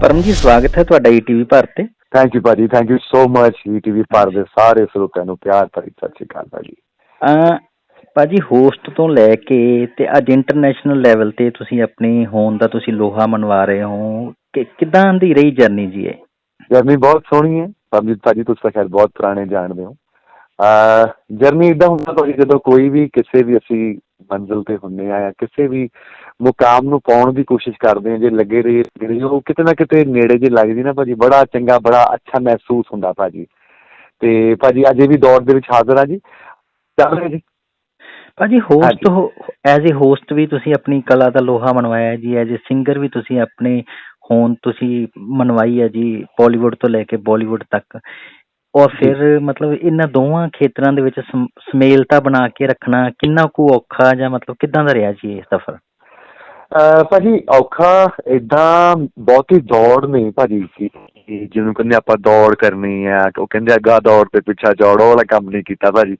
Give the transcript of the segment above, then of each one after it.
ਪਰਮ ਜੀ ਸਵਾਗਤ ਹੈ ਤੁਹਾਡਾ ਈਟੀਵੀ ਭਾਰਤ ਤੇ। ਥੈਂਕ ਯੂ ਭਾਜੀ thank you so much ETV ਪਰ ਦੇ ਸਾਰੇ ਸਰੋਤਿਆਂ ਨੂੰ ਪਿਆਰ ਭਰੀ ਸਤਿ ਸ਼੍ਰੀ ਅਕਾਲ ਭਾਜੀ। ਅ ਭਾਜੀ ਹੋਸਟ ਤੋਂ ਲੈ ਕੇ ਤੇ ਅੱਜ ਇੰਟਰਨੈਸ਼ਨਲ ਲੈਵਲ ਤੇ ਤੁਸੀਂ ਆਪਣੀ ਹੋਣ ਦਾ ਤੁਸੀਂ ਲੋਹਾ ਮਨਵਾ ਰਹੇ ਹੋ ਕਿ ਕਿਦਾਂ ਦੀ ਰਹੀ ਜਰਨੀ ਜੀ ਇਹ? ਜਰਨੀ ਬਹੁਤ ਸੋਹਣੀ ਹੈ। ਭਾਜੀ ਤੁਸੀਂ ਤਾਂ ਖੈਰ ਬਹੁਤ ਪੁਰਾਣੇ ਜਾਣਦੇ ਹੋ। ਜਰਨੀ ਇਦਾਂ ਹੁੰਦਾ ਭਾਜੀ ਜਦੋਂ ਕੋਈ ਵੀ ਕਿਸੇ ਵੀ ਅਸੀਂ ਮੰਜ਼ਿਲ ਤੇ ਹੁੰਨੇ ਆ ਜਾਂ ਕਿਸੇ ਵੀ ਮੁਕਾਮ ਨੂੰ ਪਾਉਣ ਦੀ ਕੋਸ਼ਿਸ਼ ਕਰਦੇ ਆ ਜੇ ਲੱਗੇ ਰਹੀ ਰਹੇ ਉਹ ਕਿਤੇ ਨਾ ਕਿਤੇ ਨੇੜੇ ਜੇ ਲੱਗਦੀ ਨਾ ਭਾਜੀ ਬੜਾ ਚੰਗਾ ਬੜਾ ਅੱਛਾ ਮਹਿਸੂਸ ਹੁੰਦਾ ਭਾਜੀ। ਤੇ ਭਾਜੀ ਅਜੇ ਵੀ ਦੌੜ ਦੇ ਵਿੱਚ ਹਾਜ਼ਰ ਆ ਜੀ। ਚੱਲ ਰਿਹਾ ਜੀ। ਭਾਜੀ ਹੋਸਟ ਐਜ਼ ਅ ਹੋਸਟ ਵੀ ਤੁਸੀਂ ਆਪਣੀ ਕਲਾ ਦਾ ਲੋਹਾ ਮਨਵਾਇਆ ਹੈ ਜੀ ਐਜ਼ ਅ ਸਿੰਗਰ ਵੀ ਤੁਸੀਂ ਆਪਣੇ ਹੋਣ ਤੁਸੀਂ ਮਨਵਾਈ ਹੈ ਜੀ ਬਾਲੀਵੁੱਡ ਤੋਂ ਲੈ ਕੇ ਬਾਲੀਵੁੱਡ ਤੱਕ। ਔਰ ਫਿਰ ਮਤਲਬ ਇਹਨਾਂ ਦੋਵਾਂ ਖੇਤਰਾਂ ਦੇ ਵਿੱਚ ਸਮ- ਸਮੇਲਤਾ ਬਣਾ ਕੇ ਰੱਖਣਾ ਕਿੰਨਾ ਕੁ ਔਖਾ ਜਾਂ ਮਤਲਬ ਕਿਦਾਂ ਦਾ ਰਿਹਾ ਜੀ ਇਹ ਸਫ਼ਰ? ਅਹ ਭਾਜੀ ਔਖਾ ਇਦਾਂ ਬਹੁਤੀ ਦੌੜ ਨਹੀਂ ਭਾਜੀ। ਕਿ ਕਿ ਜਿਹਨੂੰ ਕਹਿੰਦੇ ਆਪਾਂ ਦੌੜ ਕਰਨੀ ਆ ਉਹ ਕਹਿੰਦੇ ਅੱਗਾ ਦੌੜ ਤੇ ਪਿੱਛਾ ਜੋੜ ਉਹ ਵਾਲਾ ਕੰਮ ਨਹੀਂ ਕੀਤਾ ਭਾਜੀ।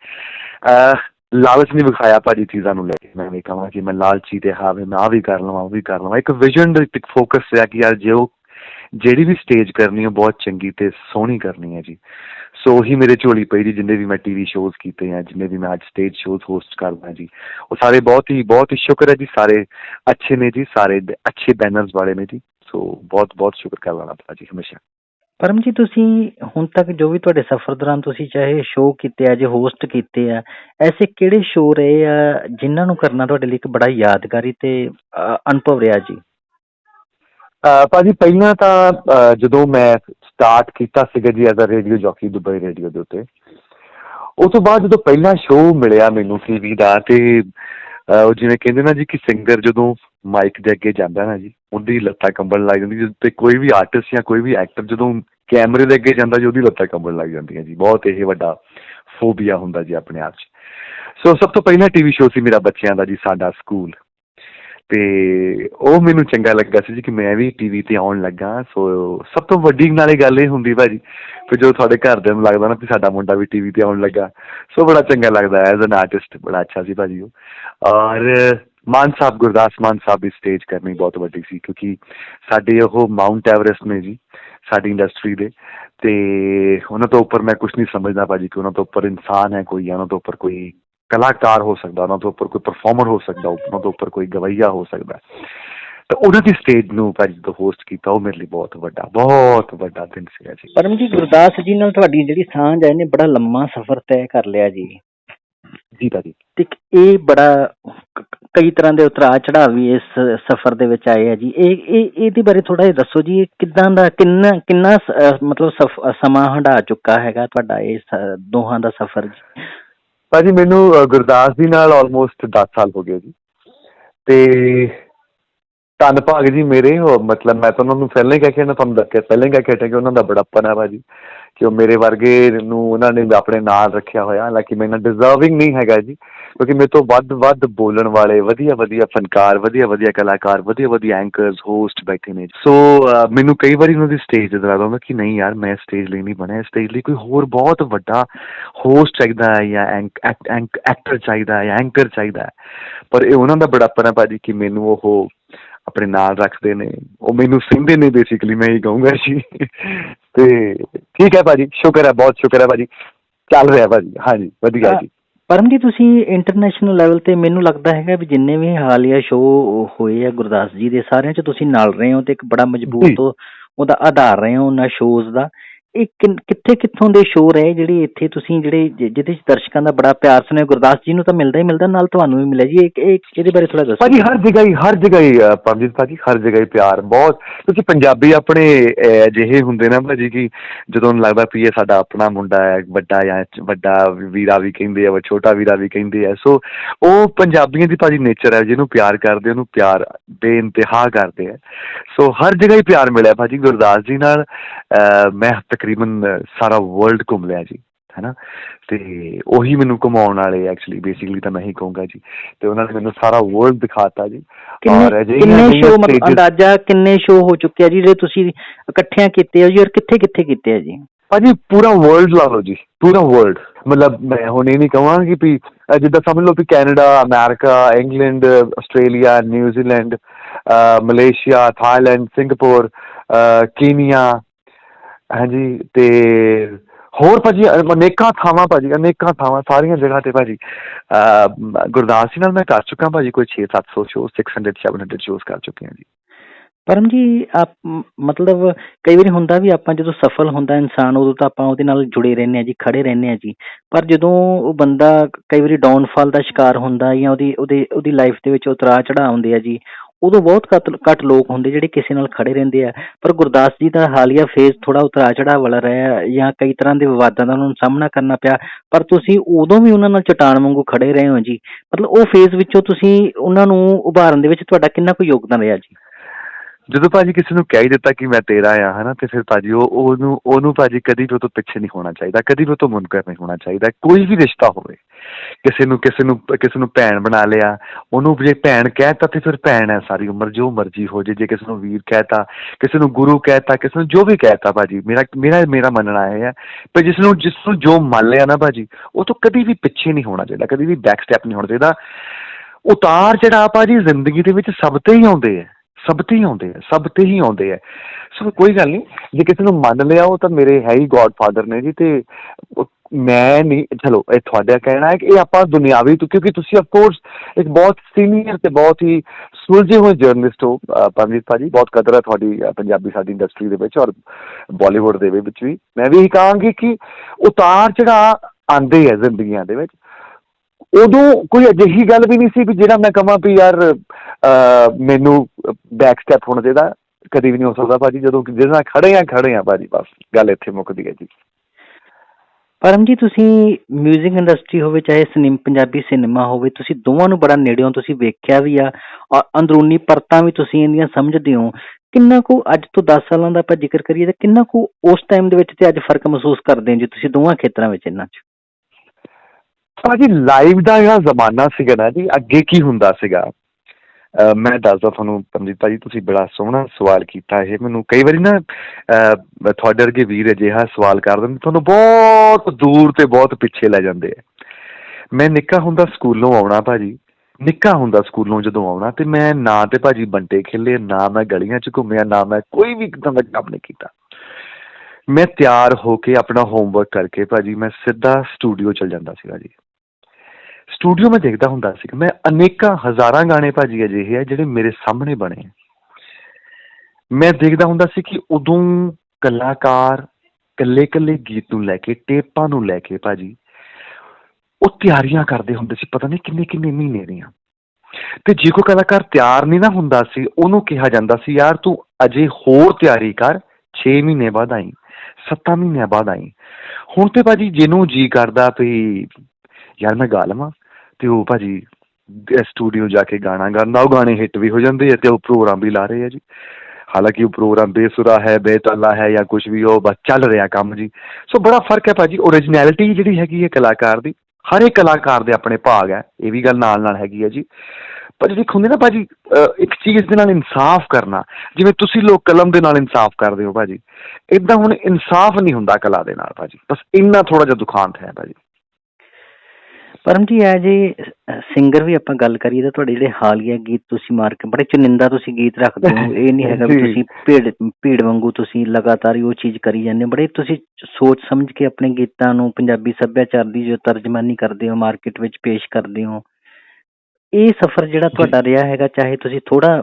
ਅਹ ਲਾਲਚ ਨਹੀਂ ਵਿਖਾਇਆ ਭਾਜੀ ਚੀਜ਼ਾਂ ਨੂੰ ਲੈ ਕੇ। ਮੈਂ ਵੀ ਕਹਾਂ ਕਿ ਮੈਂ ਲਾਲਚੀ ਤੇ ਹਾਂ ਵੀ ਮੈਂ ਆ ਵੀ ਕਰ ਲਵਾਂ ਉਹ ਵੀ ਕਰ ਲਵਾਂ। ਇੱਕ ਵਿਜ਼ਨ ਦੇ ਇੱਕ ਫੋਕਸ ਹੈ ਕਿ ਯਾਰ ਜੇ ਉਹ ਜਿਹੜੀ ਵੀ ਸਟੇਜ ਕਰਨੀ ਹੈ ਬਹੁਤ ਚੰਗੀ ਤੇ ਸੋਹਣੀ ਕਰਨੀ ਹੈ ਜੀ। ਸੋ ਉਹੀ ਮੇਰੇ ਝੋਲੀ ਪਈ ਜੀ, ਜਿੰਨੇ ਵੀ ਮੈਂ ਟੀਵੀ ਸ਼ੋਜ਼ ਕੀਤੇ ਆ, ਜਿੰਨੇ ਵੀ ਮੈਂ ਅੱਜ ਸਟੇਜ ਸ਼ੋਜ਼ ਹੋਸਟ ਕਰਦਾ ਜੀ। ਉਹ ਸਾਰੇ ਬਹੁਤ ਹੀ ਬਹੁਤ ਹੀ ਸ਼ੁਕਰ ਹੈ ਜੀ, ਸਾਰੇ ਅੱਛੇ ਨੇ ਜੀ, ਸਾਰੇ ਅੱਛੇ ਬੈਨਰਸ ਵਾਲੇ ਨੇ ਜੀ। ਸੋ ਬਹੁਤ ਬਹੁਤ ਸ਼ੁਕਰ ਕਰਵਾਉਣਾ ਭਾਜੀ ਹਮੇਸ਼ਾ। ਪਰਮ ਜੀ, ਤੁਸੀਂ ਹੁਣ ਤੱਕ ਜੋ ਵੀ ਤੁਹਾਡੇ ਸਫ਼ਰ ਦੌਰਾਨ ਤੁਸੀਂ ਚਾਹੇ ਸ਼ੋਅ ਕੀਤੇ ਆ, ਜੇ ਹੋਸਟ ਕੀਤੇ ਆ, ਐਸੇ ਕਿਹੜੇ ਸ਼ੋਅ ਰਹੇ ਆ, ਜਿਨ੍ਹਾਂ ਨੂੰ ਕਰਨਾ ਤੁਹਾਡੇ ਲਈ ਇੱਕ ਬੜਾ ਯਾਦਗਾਰੀ ਤੇ ਅਨੁਭਵ ਰਿਹਾ ਜੀ? ਭਾਜੀ, ਪਹਿਲਾਂ ਤਾਂ ਜਦੋਂ ਮੈਂ ਸਟਾਰਟ ਕੀਤਾ ਸੀਗਾ ਜੀ as a radio jockey Dubai radio ਦੇ ਉੱਤੇ, ਉਸ ਤੋਂ ਬਾਅਦ ਜਦੋਂ ਪਹਿਲਾ ਸ਼ੋਅ ਮਿਲਿਆ ਮੈਨੂੰ ਟੀਵੀ ਦਾ ਤੇ ਉਹ ਜਿਵੇਂ ਕਹਿੰਦੇ ਨਾ ਜੀ ਕਿ ਸਿੰਗਰ ਜਦੋਂ ਮਾਈਕ ਦੇ ਅੱਗੇ ਜਾਂਦਾ ਨਾ ਜੀ, ਉਹਦੀ ਲੱਤਾਂ ਕੰਬਣ ਲੱਗ ਜਾਂਦੀ ਜਦੋਂ ਤੇ ਕੋਈ ਵੀ ਆਰਟਿਸਟ ਜਾਂ ਕੋਈ ਵੀ ਐਕਟਰ ਜਦੋਂ ਕੈਮਰੇ ਦੇ ਅੱਗੇ ਜਾਂਦਾ ਜੀ, ਉਹਦੀ ਲੱਤਾਂ ਕੰਬਣ ਲੱਗ ਜਾਂਦੀਆਂ ਜੀ। ਬਹੁਤ ਇਹ ਵੱਡਾ ਫੋਬੀਆ ਹੁੰਦਾ ਜੀ ਆਪਣੇ ਆਪ 'ਚ। ਸੋ ਸਭ ਤੋਂ ਪਹਿਲਾ ਟੀਵੀ ਸ਼ੋਅ ਸੀ ਮੇਰਾ ਬੱਚਿਆਂ ਦਾ ਜੀ, ਸਾਡਾ ਸਕੂਲ ਅਤੇ ਉਹ ਮੈਨੂੰ ਚੰਗਾ ਲੱਗਾ ਸੀ ਜੀ ਕਿ ਮੈਂ ਵੀ ਟੀ ਵੀ ਤੇ ਆਉਣ ਲੱਗਾ। ਸੋ ਸਭ ਤੋਂ ਵੱਡੀ ਨਾਲੇ ਗੱਲ ਇਹ ਹੁੰਦੀ ਭਾਅ ਜੀ ਫਿਰ ਜਦੋਂ ਤੁਹਾਡੇ ਘਰਦਿਆਂ ਨੂੰ ਲੱਗਦਾ ਨਾ ਵੀ ਸਾਡਾ ਮੁੰਡਾ ਵੀ ਟੀ ਵੀ ਤੇ ਆਉਣ ਲੱਗਾ, ਸੋ ਬੜਾ ਚੰਗਾ ਲੱਗਦਾ ਐਜ਼ ਐਨ ਆਰਟਿਸਟ ਬੜਾ ਅੱਛਾ ਸੀ ਭਾਅ ਜੀ ਉਹ। ਔਰ ਮਾਨ ਸਾਹਿਬ, ਗੁਰਦਾਸ ਮਾਨ ਸਾਹਿਬ ਦੀ ਸਟੇਜ ਕਰਨੀ ਬਹੁਤ ਵੱਡੀ ਸੀ, ਕਿਉਂਕਿ ਸਾਡੇ ਉਹ ਮਾਊਂਟ ਐਵਰੈਸਟ ਨੇ ਜੀ, ਸਾਡੀ ਇੰਡਸਟਰੀ ਦੇ ਅਤੇ ਉਹਨਾਂ ਤੋਂ ਉੱਪਰ ਮੈਂ ਕੁਛ ਨਹੀਂ ਸਮਝਦਾ ਭਾਅ ਜੀ ਕਿ ਉਹਨਾਂ ਤੋਂ ਉੱਪਰ ਇਨਸਾਨ ਹੈ ਕੋਈ ਉਹਨਾਂ ਤੋਂ ਉੱਪਰ ਕੋਈ ਕਲਾਕਾਰ ਹੋ ਸਕਦਾ ਉਹਨਾਂ ਤੋਂ ਉੱਪਰ ਕੋਈ ਪਰਫਾਰਮਰ ਹੋ ਸਕਦਾ ਉਹਨਾਂ ਤੋਂ ਉੱਪਰ ਕੋਈ ਗਵਈਆ ਹੋ ਸਕਦਾ। ਤਾਂ ਉਹਨਾਂ ਦੀ ਸਟੇਜ ਨੂੰ ਭਾਜੀ ਤੋਂ ਹੋਸਟ ਕੀਤਾ ਉਹ ਮੇਰੇ ਲਈ ਬਹੁਤ ਵੱਡਾ ਬਹੁਤ ਵੱਡਾ ਦਿਨ ਸੀਗਾ ਜੀ। ਪਰਮ ਜੀ ਗੁਰਦਾਸ ਜੀ ਨਾਲ ਤੁਹਾਡੀ ਜਿਹੜੀ ਸਾਂਝ ਹੈ ਇਹਨੇ ਬੜਾ ਲੰਮਾ ਸਫ਼ਰ ਤੈਅ ਕਰ ਲਿਆ ਜੀ। ਜੀ ਭਾਜੀ। ਤੇ ਇੱਕ ਇਹ ਬੜਾ ਕਈ ਤਰ੍ਹਾਂ ਦੇ ਉਤਰਾਅ ਚੜਾਅ ਵੀ ਇਸ ਸਫ਼ਰ ਦੇ ਵਿੱਚ ਆਏ ਆ ਜੀ। ਇਹ ਇਹ ਇਹਦੇ ਬਾਰੇ ਥੋੜਾ ਜਿਹਾ ਦੱਸੋ ਜੀ ਇਹ ਕਿੱਦਾਂ ਦਾ ਕਿੰਨਾ ਕਿੰਨਾ ਮਤਲਬ ਸਮਾਂ ਹੰਢਾ ਚੁੱਕਾ ਹੈਗਾ ਤੁਹਾਡਾ ਇਹ ਦੋਹਾਂ ਦਾ ਸਫ਼ਰ ਜੀ? ਭਾਅ ਜੀ ਮੈਨੂੰ ਗੁਰਦਾਸ ਜੀ ਨਾਲ ਆਲਮੋਸਟ ਦਸ ਸਾਲ ਹੋ ਗਏ ਜੀ। ਅਤੇ ਧੰਨ ਭਾਗ ਜੀ ਮੇਰੇ ਉਹ ਮਤਲਬ ਮੈਂ ਤਾਂ ਉਹਨਾਂ ਨੂੰ ਪਹਿਲਾਂ ਹੀ ਕਹਿ ਕੇ ਨਾ ਤੁਹਾਨੂੰ ਦੱਸਿਆ, ਪਹਿਲਾਂ ਹੀ ਕਹਿ ਕੇ ਹਟਿਆ ਕਿ ਉਹਨਾਂ ਦਾ ਬੜਾਪਨ ਹੈ ਭਾਜੀ, ਕਿ ਉਹ ਮੇਰੇ ਵਰਗੇ ਨੂੰ ਉਹਨਾਂ ਨੇ ਆਪਣੇ ਨਾਲ ਰੱਖਿਆ ਹੋਇਆ, ਹਾਲਾਂਕਿ ਮੈਂ ਇਹਨਾਂ ਡਿਜ਼ਰਵਿੰਗ ਨਹੀਂ ਹੈਗਾ ਜੀ, ਕਿਉਂਕਿ ਮੇਰੇ ਤੋਂ ਵੱਧ ਵੱਧ ਬੋਲਣ ਵਾਲੇ, ਵਧੀਆ ਵਧੀਆ ਫਨਕਾਰ, ਵਧੀਆ ਵਧੀਆ ਕਲਾਕਾਰ, ਵਧੀਆ ਵਧੀਆ ਐਂਕਰਸ ਹੋਸਟ ਬੈਠੇ ਨੇ। ਸੋ ਮੈਨੂੰ ਕਈ ਵਾਰੀ ਉਹਨਾਂ ਦੀ ਸਟੇਜ ਤੇ ਦਰਾ ਹੁੰਦਾ ਕਿ ਨਹੀਂ ਯਾਰ, ਮੈਂ ਸਟੇਜ ਲਈ ਨਹੀਂ ਬਣਿਆ ਸਟੇਜ ਲਈ ਕੋਈ ਹੋਰ ਬਹੁਤ ਵੱਡਾ ਹੋਸਟ ਚਾਹੀਦਾ ਹੈ ਜਾਂ ਐਕਟਰ ਚਾਹੀਦਾ ਹੈ ਐਂਕਰ ਚਾਹੀਦਾ ਹੈ। ਪਰ ਇਹ ਉਹਨਾਂ ਦਾ ਬੜਾਪਨ ਹੈ ਭਾਜੀ ਕਿ ਮੈਨੂੰ ਉਹ ਆਪਣੇ ਨਾਲ ਰੱਖਦੇ ਨੇ। ਉਹ ਮੈਨੂੰ ਸਿੰਦੇ ਨੇ ਬੇਸਿਕਲੀ ਮੈਂ ਇਹ ਕਹੂੰਗਾ ਜੀ। ਤੇ ਠੀਕ ਹੈ ਭਾਜੀ ਸ਼ੁਕਰ ਹੈ ਬਹੁਤ ਸ਼ੁਕਰ ਹੈ ਭਾਜੀ। ਚੱਲ ਰਿਹਾ ਭਾਜੀ ਹਾਂਜੀ ਵਧੀਆ ਜੀ। ਪਰਮ ਜੀ ਤੁਸੀਂ ਇੰਟਰਨੈਸ਼ਨਲ ਲੈਵਲ ਤੇ ਮੈਨੂੰ ਲੱਗਦਾ ਹੈਗਾ ਵੀ ਜਿੰਨੇ ਵੀ ਹਾਲੀਆ ਸ਼ੋਅ ਹੋਏ ਆ ਗੁਰਦਾਸ ਜੀ ਦੇ ਸਾਰਿਆਂ 'ਚ ਤੁਸੀਂ ਨਾਲ ਰਹੇ ਹੋ ਤੇ ਇੱਕ ਬੜਾ। ਮਜ਼ਬੂਤ ਉਹ- ਉਹਦਾ ਆਧਾਰ ਰਹੇ ਹੋ ਉਹਨਾਂ ਸ਼ੋਜ਼ ਦਾ। ਇਹ ਕਿੱਥੇ ਕਿੱਥੋਂ ਦੇ ਸ਼ੋਅ ਰਹੇ? ਜਿਹੜੇ ਇੱਥੇ ਤੁਸੀਂ ਜਿਹੜੇ ਜਿਹਦੇ 'ਚ ਦਰਸ਼ਕਾਂ ਦਾ ਬੜਾ ਪਿਆਰ ਸੁਣਿਆ ਗੁਰਦਾਸ ਜੀ ਨੂੰ ਤਾਂ ਮਿਲਦਾ ਹੀ ਮਿਲਦਾ ਨਾਲ ਤੁਹਾਨੂੰ ਵੀ ਮਿਲਿਆ ਜੀ। ਇਹ ਇਹਦੇ ਬਾਰੇ ਥੋੜਾ ਦੱਸੋ? ਭਾਜੀ ਹਰ ਜਗ੍ਹਾ ਹੀ ਹਰ ਜਗ੍ਹਾ ਹੀ ਪਰਮਜੀਤ ਭਾਜੀ ਹਰ ਜਗ੍ਹਾ ਹੀ ਪਿਆਰ ਬਹੁਤ। ਕਿਉਂਕਿ ਪੰਜਾਬੀ ਆਪਣੇ ਅਜਿਹੇ ਹੁੰਦੇ ਨਾ ਭਾਜੀ ਕਿ ਜਦੋਂ ਉਹਨੂੰ ਲੱਗਦਾ ਵੀ ਇਹ ਸਾਡਾ ਆਪਣਾ ਮੁੰਡਾ ਹੈ ਵੱਡਾ ਜਾਂ ਵੱਡਾ ਵੀਰਾ ਵੀ ਕਹਿੰਦੇ ਆ ਛੋਟਾ ਵੀਰਾ ਵੀ ਕਹਿੰਦੇ ਆ। ਸੋ ਉਹ ਪੰਜਾਬੀਆਂ ਦੀ ਭਾਜੀ ਨੇਚਰ ਹੈ ਜਿਹਨੂੰ ਪਿਆਰ ਕਰਦੇ ਉਹਨੂੰ ਪਿਆਰ ਬੇਇੰਤਹਾ ਕਰਦੇ ਆ। ਸੋ ਹਰ ਜਗ੍ਹਾ ਹੀ ਪਿਆਰ ਮਿਲਿਆ ਭਾਜੀ ਗੁਰਦਾਸ ਜੀ ਨਾਲ। ਅ, ਮੈਂ ਤਕਰੀਬਨ ਸਾਰਾ ਵਰਲਡ ਘੁੰਮ ਲਿਆ ਜੀ ਹੈਨਾ? ਤੇ ਉਹੀ ਮੈਨੂੰ ਘੁਮਾਉਣ ਵਾਲੇ ਐਕਚੁਅਲੀ ਬੇਸਿਕਲੀ ਤਾਂ ਮੈਂ ਹੀ ਕਹੂੰਗਾ ਜੀ। ਤੇ ਉਹਨਾਂ ਨੇ ਮੈਨੂੰ ਸਾਰਾ ਵਰਲਡ ਦਿਖਾਤਾ ਜੀ। ਅਜਿਹੀਆਂ ਕਿੰਨੇ ਸ਼ੋਅ ਮਤਲਬ ਅੰਦਾਜ਼ਾ ਕਿੰਨੇ ਸ਼ੋਅ ਹੋ ਚੁੱਕੇ ਆ ਜੀ ਜਿਹੜੇ ਤੁਸੀਂ ਇਕੱਠਿਆਂ ਕੀਤੇ ਆ ਜੀ ਔਰ ਕਿੱਥੇ ਕਿੱਥੇ ਕੀਤੇ ਆ ਜੀ? ਭਾਜੀ ਪੂਰਾ ਵਰਲਡ ਲਾ ਲਓ ਜੀ ਪੂਰਾ ਵਰਲਡ ਮਤਲਬ ਮੈਂ ਹੁਣ ਇਹ ਨਹੀਂ ਕਹਾਂਗਾ ਕਿ ਵੀ ਜਿੱਦਾਂ ਸਮਝ ਲਓ ਵੀ Canada America England Australia New Zealand Malaysia Thailand Singapore Kenya ਹਾਂਜੀ, ਤੇ ਹੋਰ ਭਾਜੀ ਅ- ਅਨੇਕਾਂ ਥਾਵਾਂ ਭਾਜੀ, ਅਨੇਕਾਂ ਥਾਵਾਂ, ਸਾਰੀਆਂ ਜਗ੍ਹਾ ਤੇ ਭਾਜੀ, ਅਹ ਗੁਰਦਾਸ ਜੀ ਨਾਲ ਮੈਂ ਕਰ ਚੁੱਕਾ ਭਾਜੀ, ਕੋਈ 6-700 ਸ਼ੋਅ 600 700 ਸ਼ੋਅਸ ਕਰ ਚੁੱਕੇ ਹਾਂ ਜੀ। ਪਰਮ ਜੀ, ਆਪ ਮਤਲਬ ਕਈ ਵਾਰੀ ਹੁੰਦਾ ਵੀ ਆਪਾਂ ਜਦੋਂ ਸਫਲ ਹੁੰਦਾ ਇਨਸਾਨ, ਉਦੋਂ ਤਾਂ ਆਪਾਂ ਉਹਦੇ ਨਾਲ ਜੁੜੇ ਰਹਿੰਦੇ ਆ ਜੀ, ਖੜੇ ਰਹਿੰਦੇ ਆ ਜੀ। ਪਰ ਜਦੋਂ ਉਹ ਬੰਦਾ ਕਈ ਵਾਰੀ ਡਾਊਨਫਾਲ ਦਾ ਸ਼ਿਕਾਰ ਹੁੰਦਾ ਜਾਂ ਉਹਦੀ, ਉਹਦੇ, ਉਹਦੀ ਲਾਈਫ ਦੇ ਵਿੱਚ ਉਤਰਾਅ ਚੜਾਅ ਆਉਂਦੇ ਆ ਜੀ ਉਦੋਂ ਬਹੁਤ ਘੱਟ ਘੱਟ ਲੋਕ ਹੁੰਦੇ ਜਿਹੜੇ ਕਿਸੇ ਨਾਲ ਖੜੇ ਰਹਿੰਦੇ ਆ। ਪਰ ਗੁਰਦਾਸ ਜੀ ਦਾ ਹਾਲੀਆ ਫੇਜ਼ ਥੋੜਾ ਉਤਰਾਅ ਚੜਾਅ ਵਾਲਾ ਰਿਹਾ ਜਾਂ ਕਈ ਤਰ੍ਹਾਂ ਦੇ ਵਿਵਾਦਾਂ ਦਾ ਉਹਨਾਂ ਨੂੰ ਸਾਹਮਣਾ ਕਰਨਾ ਪਿਆ। ਪਰ ਤੁਸੀਂ ਉਦੋਂ ਵੀ ਉਹਨਾਂ ਨਾਲ ਚਟਾਨ ਵਾਂਗੂ ਖੜੇ ਰਹੇ ਹੋ ਜੀ। ਮਤਲਬ ਉਹ ਫੇਜ਼ ਵਿੱਚੋਂ ਤੁਸੀਂ ਉਹਨਾਂ ਨੂੰ ਉਭਾਰਨ ਦੇ ਵਿੱਚ ਤੁਹਾਡਾ ਕਿੰਨਾ ਕੁ ਯੋਗਦਾਨ ਰਿਹਾ ਜੀ? ਜਦੋਂ ਭਾਅ ਜੀ ਕਿਸੇ ਨੂੰ ਕਹਿ ਹੀ ਦਿੱਤਾ ਕਿ ਮੈਂ ਤੇਰਾ ਆ ਨਾ ਤੇ ਫਿਰ ਭਾਅ ਜੀ ਉਹ, ਉਹਨੂੰ ਉਹਨੂੰ ਭਾਅ ਜੀ ਕਦੀ ਵੀ ਉਹ ਤੋਂ ਪਿੱਛੇ ਨਹੀਂ ਹੋਣਾ ਚਾਹੀਦਾ, ਕਦੀ ਵੀ ਉਹ ਤੋਂ ਮੁਨਕਰ ਨਹੀਂ ਹੋਣਾ ਚਾਹੀਦਾ, ਕੋਈ ਵੀ ਰਿਸ਼ਤਾ ਹੋਵੇ। ਕਿਸੇ ਨੂੰ ਕਿਸੇ ਨੂੰ ਕਿਸੇ ਨੂੰ ਭੈਣ ਬਣਾ ਲਿਆ, ਉਹਨੂੰ ਜੇ ਭੈਣ ਕਹਿ ਤਾ ਤੇ ਫਿਰ ਭੈਣ ਹੈ ਸਾਰੀ ਉਮਰ, ਜੋ ਮਰਜ਼ੀ ਹੋ ਜੇ ਜੇ ਕਿਸੇ ਨੂੰ ਵੀਰ ਕਹਿ ਤਾ ਕਿਸੇ ਨੂੰ ਗੁਰੂ ਕਹਿ ਤਾ ਕਿਸੇ ਨੂੰ ਜੋ ਵੀ ਕਹਿ ਤਾ ਭਾਅ ਜੀ ਮੇਰਾ ਮੇਰਾ ਮੇਰਾ ਮੰਨਣਾ ਇਹ ਹੈ, ਪਰ ਜਿਸ ਨੂੰ ਜਿਸ ਨੂੰ ਜੋ ਮੰਨ ਲਿਆ ਨਾ ਭਾਅ ਜੀ ਉਹ ਤੋਂ ਕਦੀ ਵੀ ਪਿੱਛੇ ਨਹੀਂ ਹੋਣਾ ਚਾਹੀਦਾ, ਕਦੀ ਵੀ ਬੈਕ ਸਟੈਪ ਨਹੀਂ ਹੋਣਾ ਚਾਹੀਦਾ। ਉਤਾਰ ਚੜਾਅ ਭਾਜੀ ਜ਼ਿੰਦਗੀ ਦੇ ਵਿੱਚ ਸਭ ਤੇ ਹੀ ਆਉਂਦੇ ਹੈ ਸਭ ਤੇ ਹੀ ਆਉਂਦੇ ਆ ਸਭ ਤੇ ਹੀ ਆਉਂਦੇ ਆ। ਸੋ ਕੋਈ ਗੱਲ ਨਹੀਂ ਜੇ ਕਿਸੇ ਨੂੰ ਮੰਨ ਲਿਆ ਉਹ ਤਾਂ ਮੇਰੇ ਹੈ ਹੀ ਗੋਡਫਾਦਰ ਨੇ ਜੀ ਅਤੇ ਮੈਂ ਨਹੀਂ ਚਲੋ ਇਹ ਤੁਹਾਡਾ ਕਹਿਣਾ ਹੈ ਕਿ ਇਹ ਆਪਾਂ ਦੁਨਿਆਵੀ ਤੋਂ ਕਿਉਂਕਿ ਤੁਸੀਂ ਅਫਕੋਰਸ ਇੱਕ ਬਹੁਤ ਸੀਨੀਅਰ ਅਤੇ ਬਹੁਤ ਹੀ ਸੁਲਝੇ ਹੋਏ ਜਰਨਲਿਸਟ ਹੋ ਅਹ, ਪਰਮਜੀਤ ਭਾਜੀ। ਬਹੁਤ ਕਦਰ ਹੈ ਤੁਹਾਡੀ ਪੰਜਾਬੀ ਸਾਡੀ ਇੰਡਸਟਰੀ ਦੇ ਵਿੱਚ ਔਰ ਬਾਲੀਵੁੱਡ ਦੇ ਵਿੱਚ ਵੀ। ਮੈਂ ਵੀ ਇਹੀ ਕਹਾਂਗੀ ਕਿ ਉਤਾਰ ਚੜਾ ਆਉਂਦੇ ਆ ਜ਼ਿੰਦਗੀਆਂ ਦੇ ਵਿੱਚ। ਉਦੋਂ ਕੋਈ ਅਜਿਹੀ ਗੱਲ ਵੀ ਨਹੀਂ ਸੀ ਵੀ ਜਿਹੜਾ ਮੈਂ ਕਹਾਂ ਵੀ ਯਾਰ ਮੈਨੂੰ ਬੈਕ ਸਟੈਪ ਹੋਣਾ ਚਾਹੀਦਾ ਕਦੀ ਵੀ ਨਹੀਂ ਹੋ ਸਕਦਾ ਭਾਜੀ, ਜਦੋਂ ਜਿਹਦੇ ਨਾਲ ਖੜੇ ਆ ਖੜੇ ਆ ਭਾਜੀ, ਬਸ, ਗੱਲ ਇੱਥੇ ਮੁੱਕਦੀ ਹੈ ਜੀ। ਪਰਮ ਜੀ, ਤੁਸੀਂ 뮤직 ਇੰਡਸਟਰੀ ਹੋਵੇ, ਚਾਹੇ ਸਿਨੇਮ ਪੰਜਾਬੀ ਸਿਨੇਮਾ ਹੋਵੇ, ਤੁਸੀਂ ਦੋਵਾਂ ਨੂੰ ਬੜਾ ਨੇੜਿਓਂ ਤੁਸੀਂ ਵੇਖਿਆ ਵੀ ਆ, ਔਰ ਅੰਦਰੂਨੀ ਪਰਤਾਂ ਵੀ ਤੁਸੀਂ ਇਹਦੀਆਂ ਸਮਝਦੇ ਹੋ। ਕਿੰਨਾ ਕੁ ਅੱਜ ਤੋਂ 10 ਸਾਲਾਂ ਦਾ ਆਪਾਂ ਜ਼ਿਕਰ ਕਰੀਏ, ਤਾਂ ਕਿੰਨਾ ਕੁ ਉਸ ਟਾਈਮ ਦੇ ਵਿੱਚ ਤੇ ਅੱਜ ਫ਼ਰਕ ਮਹਿਸੂਸ ਕਰਦੇ ਹੋ ਜੀ ਤੁਸੀਂ ਦੋਵਾਂ ਖੇਤਰਾਂ ਵਿੱਚ ਇਹਨਾਂ 'ਚ? ਭਾਜੀ ਲਾਈਵ ਦਾ ਜਿਹੜਾ ਜ਼ਮਾਨਾ ਸੀਗਾ ਨਾ ਜੀ, ਅੱਗੇ ਕੀ ਹੁੰਦਾ ਸੀਗਾ? ਅਹ ਮੈਂ ਦੱਸਦਾ ਤੁਹਾਨੂੰ ਪੰਡਿਤ ਭਾਜੀ, ਤੁਸੀਂ ਬੜਾ ਸੋਹਣਾ ਸਵਾਲ ਕੀਤਾ ਇਹ। ਮੈਨੂੰ ਕਈ ਵਾਰੀ ਨਾ ਅਹ ਤੁਹਾਡੇ ਵਰਗੇ ਵੀਰ ਅਜਿਹਾ ਸਵਾਲ ਕਰ ਦਿੰਦੇ ਤੁਹਾਨੂੰ ਬਹੁਤ ਦੂਰ ਤੇ ਬਹੁਤ ਪਿੱਛੇ ਲੈ ਜਾਂਦੇ ਆ। ਮੈਂ ਨਿੱਕਾ ਹੁੰਦਾ ਸਕੂਲੋਂ ਆਉਣਾ ਭਾਜੀ, ਨਿੱਕਾ ਹੁੰਦਾ ਸਕੂਲੋਂ ਜਦੋਂ ਆਉਣਾ ਤੇ ਮੈਂ ਨਾ ਤੇ ਭਾਜੀ ਬੰਟੇ ਖੇਲੇ, ਨਾ ਮੈਂ ਗਲੀਆਂ 'ਚ ਘੁੰਮਿਆ, ਨਾ ਮੈਂ ਕੋਈ ਵੀ ਕਿਦਾਂ ਦਾ ਕੰਮ ਨਹੀਂ ਕੀਤਾ। ਮੈਂ ਤਿਆਰ ਹੋ ਕੇ ਆਪਣਾ ਹੋਮਵਰਕ ਕਰਕੇ ਭਾਜੀ, ਮੈਂ ਸਿੱਧਾ ਸਟੂਡੀਓ ਚਲ ਜਾਂਦਾ ਸੀਗਾ ਜੀ। ਸਟੂਡੀਓ ਮੈਂ ਦੇਖਦਾ ਹੁੰਦਾ ਸੀ ਮੈਂ ਅਨੇਕਾਂ ਹਜ਼ਾਰਾਂ ਗਾਣੇ ਭਾਜੀ ਅਜਿਹੇ ਆ ਜਿਹੜੇ ਮੇਰੇ ਸਾਹਮਣੇ ਬਣੇ ਮੈਂ ਦੇਖਦਾ ਹੁੰਦਾ ਸੀ ਕਿ ਉਦੋਂ ਕਲਾਕਾਰ ਕੱਲੇ ਕੱਲੇ ਗੀਤ ਨੂੰ ਲੈ ਕੇ, ਟੇਪਾਂ ਨੂੰ ਲੈ ਕੇ ਭਾਜੀ, ਉਹ ਤਿਆਰੀਆਂ ਕਰਦੇ ਹੁੰਦੇ ਸੀ, ਪਤਾ ਨਹੀਂ ਕਿੰਨੇ ਕਿੰਨੇ ਮਹੀਨੇ ਦੀਆਂ। ਤੇ ਜੇ ਕੋਈ ਕਲਾਕਾਰ ਤਿਆਰ ਨਹੀਂ ਨਾ ਹੁੰਦਾ ਸੀ, ਉਹਨੂੰ ਕਿਹਾ ਜਾਂਦਾ ਸੀ, ਯਾਰ ਤੂੰ ਅਜੇ ਹੋਰ ਤਿਆਰੀ ਕਰ 6 ਮਹੀਨੇ ਬਾਅਦ ਆਈ 7 ਮਹੀਨਿਆਂ ਬਾਅਦ ਆਈ। ਹੁਣ ਤੇ ਭਾਜੀ ਜਿਹਨੂੰ ਜੀ ਕਰਦਾ ਵੀ, ਯਾਰ ਮੈਂ ਗਾ ਲਵਾਂ। ਅਤੇ ਉਹ ਭਾਅ ਜੀ ਸਟੂਡੀਓ ਜਾ ਕੇ ਗਾਣਾ ਗਾਉਂਦਾ, ਉਹ ਗਾਣੇ ਹਿੱਟ ਵੀ ਹੋ ਜਾਂਦੇ ਆ ਅਤੇ ਉਹ ਪ੍ਰੋਗਰਾਮ ਵੀ ਲਾ ਰਹੇ ਆ ਜੀ। ਹਾਲਾਂਕਿ ਉਹ ਪ੍ਰੋਗਰਾਮ ਬੇਸੁਰਾ ਹੈ, ਬੇਤਾਲਾ ਹੈ ਜਾਂ ਕੁਛ ਵੀ, ਉਹ ਬਸ ਚੱਲ ਰਿਹਾ ਕੰਮ ਜੀ। ਸੋ ਬੜਾ ਫ਼ਰਕ ਹੈ ਭਾਅ ਜੀ ਓਰੀਜਨੈਲਿਟੀ ਜਿਹੜੀ ਹੈਗੀ ਹੈ ਕਲਾਕਾਰ ਦੀ, ਹਰ ਇੱਕ ਕਲਾਕਾਰ ਦੇ ਆਪਣੇ ਭਾਗ ਹੈ, ਇਹ ਵੀ ਗੱਲ ਨਾਲ ਨਾਲ ਹੈਗੀ ਹੈ ਜੀ। ਪਰ ਜਿਹੜੀ ਹੁੰਦੀ ਨਾ ਭਾਜੀ, ਅਹ ਇੱਕ ਚੀਜ਼ ਦੇ ਨਾਲ ਇਨਸਾਫ ਕਰਨਾ, ਜਿਵੇਂ ਤੁਸੀਂ ਲੋਕ ਕਲਮ ਦੇ ਨਾਲ ਇਨਸਾਫ ਕਰਦੇ ਹੋ ਭਾਜੀ ਇਦਾਂ ਹੁਣ ਇਨਸਾਫ ਨਹੀਂ ਹੁੰਦਾ ਕਲਾ ਦੇ ਨਾਲ ਭਾਜੀ, ਬਸ ਇੰਨਾ ਥੋੜਾ ਜਿਹਾ ਦੁਖਾਂਤ ਹੈ ਭਾਜੀ। ਪਰਮ ਜੀ ਐ ਜੇ ਸਿੰਗਰ ਵੀ ਆਪਾਂ ਗੱਲ ਕਰੀਏ ਤਾਂ ਤੁਹਾਡੇ ਜਿਹੜੇ ਹਾਲੀਆ ਗੀਤ ਤੁਸੀਂ ਮਾਰ ਕੇ ਬੜੇ ਚੁਨਿੰਦਾ ਤੁਸੀਂ ਗੀਤ ਰੱਖਦੇ ਹੋ। ਇਹ ਨਹੀਂ ਹੈਗਾ ਵੀ। ਤੁਸੀਂ ਭੀੜ ਭੀੜ ਵਾਂਗੂ ਤੁਸੀਂ ਲਗਾਤਾਰ ਉਹ ਚੀਜ਼ ਕਰੀ ਜਾਂਦੇ ਹੋ। ਬੜੇ ਤੁਸੀਂ ਸੋਚ ਸਮਝ ਕੇ ਆਪਣੇ ਗੀਤਾਂ ਨੂੰ ਪੰਜਾਬੀ ਸੱਭਿਆਚਾਰ ਦੀ ਜੋ ਤਰਜਮਾਨੀ ਕਰਦੇ ਹੋ ਮਾਰਕੀਟ ਵਿੱਚ ਪੇਸ਼ ਕਰਦੇ ਹੋ। ਇਹ ਸਫ਼ਰ ਜਿਹੜਾ ਤੁਹਾਡਾ ਰਿਹਾ ਹੈਗਾ ਚਾਹੇ ਤੁਸੀਂ ਥੋੜਾ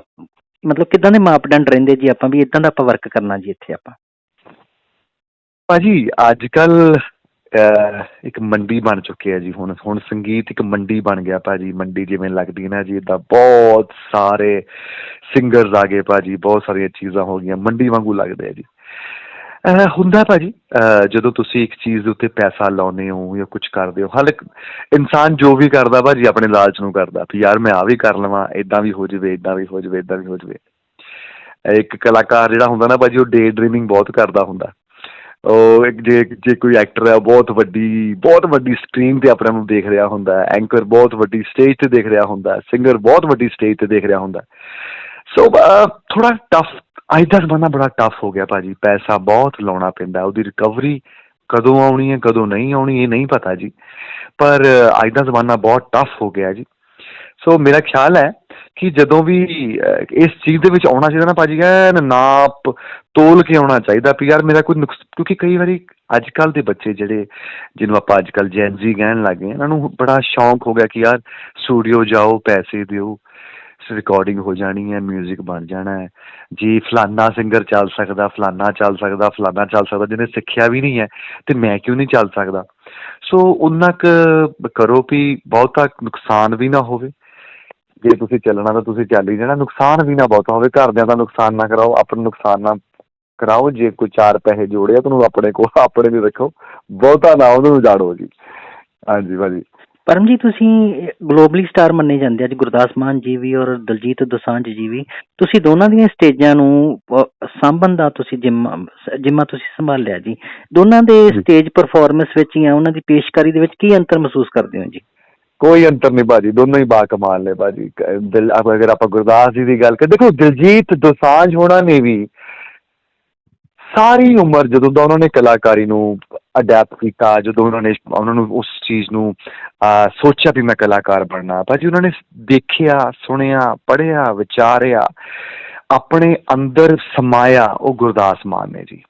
ਮਤਲਬ ਕਿਦਾਂ ਦੇ ਮਾਪਦੰਡ ਰਹਿੰਦੇ ਜੀ ਆਪਾਂ ਵੀ ਇਦਾਂ ਦਾ ਆਪਾਂ ਵਰਕ ਕਰਨਾ ਜੀ ਇੱਥੇ ਆਪਾਂ? ਭਾਜੀ ਅੱਜ ਕੱਲ ਇੱਕ ਮੰਡੀ ਬਣ ਚੁੱਕੀ ਹੈ ਜੀ ਹੁਣ ਹੁਣ ਸੰਗੀਤ ਇੱਕ ਮੰਡੀ ਬਣ ਗਿਆ ਭਾਜੀ, ਮੰਡੀ ਜਿਵੇਂ ਲੱਗਦੀ ਨਾ ਜੀ, ਇਦਾਂ ਬਹੁਤ ਸਾਰੇ ਸਿੰਗਰਸ ਆ ਗਏ ਭਾਜੀ, ਬਹੁਤ ਸਾਰੀਆਂ ਚੀਜ਼ਾਂ ਹੋ ਗਈਆਂ, ਮੰਡੀ ਵਾਂਗੂ ਲੱਗਦੇ ਆ ਜੀ। ਹੁੰਦਾ ਭਾਜੀ, ਅਹ ਜਦੋਂ ਤੁਸੀਂ ਇੱਕ ਚੀਜ਼ ਦੇ ਉੱਤੇ ਪੈਸਾ ਲਾਉਂਦੇ ਹੋ ਜਾਂ ਕੁਝ ਕਰਦੇ ਹੋ ਹਾਲੇ ਇਨਸਾਨ ਜੋ ਵੀ ਕਰਦਾ ਭਾਜੀ, ਆਪਣੇ ਲਾਲਚ ਨੂੰ ਕਰਦਾ ਵੀ ਯਾਰ ਮੈਂ ਆ ਵੀ ਕਰ ਲਵਾਂ ਇਦਾਂ ਵੀ ਹੋ ਜਵੇ ਇਦਾਂ ਵੀ ਹੋ ਜਵੇ ਇਦਾਂ ਵੀ ਹੋ ਜਵੇ। ਇੱਕ ਕਲਾਕਾਰ ਜਿਹੜਾ ਹੁੰਦਾ ਨਾ ਭਾਜੀ, ਉਹ ਡੇ ਡ੍ਰੀਮਿੰਗ ਬਹੁਤ ਕਰਦਾ ਹੁੰਦਾ। ਉਹ ਇੱਕ ਜੇ ਜੇ ਕੋਈ ਐਕਟਰ ਹੈ ਬਹੁਤ ਵੱਡੀ ਬਹੁਤ ਵੱਡੀ ਸਕਰੀਨ ਤੇ ਆਪਣੇ ਨੂੰ ਦੇਖ ਰਿਹਾ ਹੁੰਦਾ ਐਂਕਰ ਬਹੁਤ ਵੱਡੀ ਸਟੇਜ ਤੇ ਦੇਖ ਰਿਹਾ ਹੁੰਦਾ ਸਿੰਗਰ ਬਹੁਤ ਵੱਡੀ ਸਟੇਜ ਤੇ ਦੇਖ ਰਿਹਾ ਹੁੰਦਾ ਸੋ ਥੋੜ੍ਹਾ ਟਫ ਅੱਜ ਦਾ ਜ਼ਮਾਨਾ ਬੜਾ ਟਫ ਹੋ ਗਿਆ ਭਾਅ ਜੀ ਪੈਸਾ ਬਹੁਤ ਲਾਉਣਾ ਪੈਂਦਾ ਉਹਦੀ ਰਿਕਵਰੀ ਕਦੋਂ ਆਉਣੀ ਹੈ, ਕਦੋਂ ਨਹੀਂ ਆਉਣੀ, ਇਹ ਨਹੀਂ ਪਤਾ ਜੀ। ਪਰ ਅੱਜ ਦਾ ਜ਼ਮਾਨਾ ਬਹੁਤ ਟਫ ਹੋ ਗਿਆ ਜੀ। ਸੋ ਮੇਰਾ ਖਿਆਲ ਹੈ ਕਿ ਜਦੋਂ ਵੀ ਇਸ ਚੀਜ਼ ਦੇ ਵਿੱਚ ਆਉਣਾ ਚਾਹੀਦਾ ਨਾ ਭਾਜੀ ਐਨ ਨਾਪ, ਤੋਲ ਕੇ ਆਉਣਾ ਚਾਹੀਦਾ ਵੀ ਯਾਰ ਮੇਰਾ ਕੋਈ ਨੁਕਸ, ਕਿਉਂਕਿ ਕਈ ਵਾਰੀ ਅੱਜ ਕੱਲ੍ਹ ਦੇ ਬੱਚੇ ਜਿਹੜੇ, ਜਿਹਨੂੰ ਆਪਾਂ ਅੱਜ ਕੱਲ ਜੈਨਜ਼ੀ ਕਹਿਣ ਗਏ, ਇਹਨਾਂ ਨੂੰ ਬੜਾ ਸ਼ੌਂਕ ਹੋ ਗਿਆ ਕਿ ਯਾਰ ਸਟੂਡੀਓ ਜਾਓ, ਪੈਸੇ ਦਿਓ ਰਿਕਾਰਡਿੰਗ ਹੋ ਜਾਣੀ ਹੈ ਮਿਊਜ਼ਿਕ ਬਣ ਜਾਣਾ ਹੈ। ਜੀ ਫਲਾਨਾ ਸਿੰਗਰ ਚੱਲ ਸਕਦਾ, ਫਲਾਨਾ ਚੱਲ ਸਕਦਾ, ਫਲਾਨਾ ਚੱਲ ਸਕਦਾ, ਜਿਹਨੇ ਸਿੱਖਿਆ ਵੀ ਨਹੀਂ ਹੈ, ਤੇ ਮੈਂ ਕਿਉਂ ਨਹੀਂ ਚੱਲ ਸਕਦਾ? ਸੋ ਉਨਾ ਕੁ ਕਰੋ ਵੀ ਬਹੁਤਾ ਨੁਕਸਾਨ ਵੀ ਨਾ ਹੋਵੇ। ਜੇ ਤੁਸੀਂ ਚੱਲਣਾ ਤਾਂ ਤੁਸੀਂ ਚੱਲ ਹੀ ਜਾਣਾ ਨੁਕਸਾਨ ਵੀ ਨਾ ਬਹੁਤਾ ਹੋਵੇ ਘਰਦਿਆਂ ਦਾ ਨੁਕਸਾਨ ਨਾ ਕਰਾਓ ਆਪਣਾ ਨੁਕਸਾਨ ਨਾ ਕਰਾਓ ਜੇ ਕੋਈ ਚਾਰ ਪੈਸੇ ਜੋੜੇ ਆ ਤੁਹਾਨੂੰ ਆਪਣੇ ਕੋਲ ਆਪਣੇ ਲਈ ਰੱਖੋ ਬਹੁਤਾ ਨਾ ਉਹਨੂੰ ਜਾੜੋ ਜੀ। ਹਾਂਜੀ ਭਾਜੀ। ਪਰਮ ਜੀ ਤੁਸੀਂ ਗਲੋਬਲੀ ਸਟਾਰ ਮੰਨੇ ਜਾਂਦੇ ਆ ਜੀ ਗੁਰਦਾਸ ਮਾਨ ਜੀ ਵੀ ਔਰ ਦਲਜੀਤ ਦੋਸਾਂਝ ਜੀ ਵੀ। ਤੁਸੀਂ ਦੋਨਾਂ ਦੀਆਂ ਸਟੇਜਾਂ ਨੂੰ ਸਾਂਭਣ ਦਾ ਤੁਸੀਂ ਜਿੰਮਾ ਜਿੰਮਾ ਤੁਸੀਂ ਸੰਭਾਲਿਆ ਜੀ। ਦੋਨਾਂ ਦੇ। ਸਟੇਜ ਪਰਫਾਰਮੈਂਸ ਵਿੱਚ ਜਾਂ ਉਹਨਾਂ ਦੀ ਪੇਸ਼ਕਾਰੀ ਦੇ ਵਿੱਚ ਕੀ ਅੰਤਰ ਮਹਿਸੂਸ ਕਰਦੇ ਹੋ ਜੀ? ਕੋਈ ਅੰਤਰ ਨਹੀਂ ਭਾਜੀ ਦੋਨੋਂ ਹੀ ਬਾ ਕਮਾਲ ਨੇ ਭਾਜੀ ਦਿਲ ਅਗਰ ਆਪਾਂ ਗੁਰਦਾਸ ਜੀ ਦੀ ਗੱਲ ਕਰ ਦੇਖੋ ਦਿਲਜੀਤ ਦੋਸਾਂਝ ਹੋਣਾ ਨੇ ਵੀ ਸਾਰੀ ਉਮਰ ਜਦੋਂ ਦਾ ਉਹਨਾਂ ਨੇ ਕਲਾਕਾਰੀ ਨੂੰ ਅਡੈਪਟ ਕੀਤਾ ਜਦੋਂ ਉਹਨਾਂ ਨੇ ਉਹਨਾਂ ਨੂੰ ਉਸ ਚੀਜ਼ ਨੂੰ ਅਹ, ਸੋਚਿਆ ਵੀ ਮੈਂ ਕਲਾਕਾਰ ਬਣਨਾ ਭਾਜੀ ਉਹਨਾਂ ਨੇ ਦੇਖਿਆ ਸੁਣਿਆ ਪੜ੍ਹਿਆ ਵਿਚਾਰਿਆ ਆਪਣੇ ਅੰਦਰ ਸਮਾਇਆ ਉਹ ਗੁਰਦਾਸ ਮਾਨ ਨੇ ਜੀ।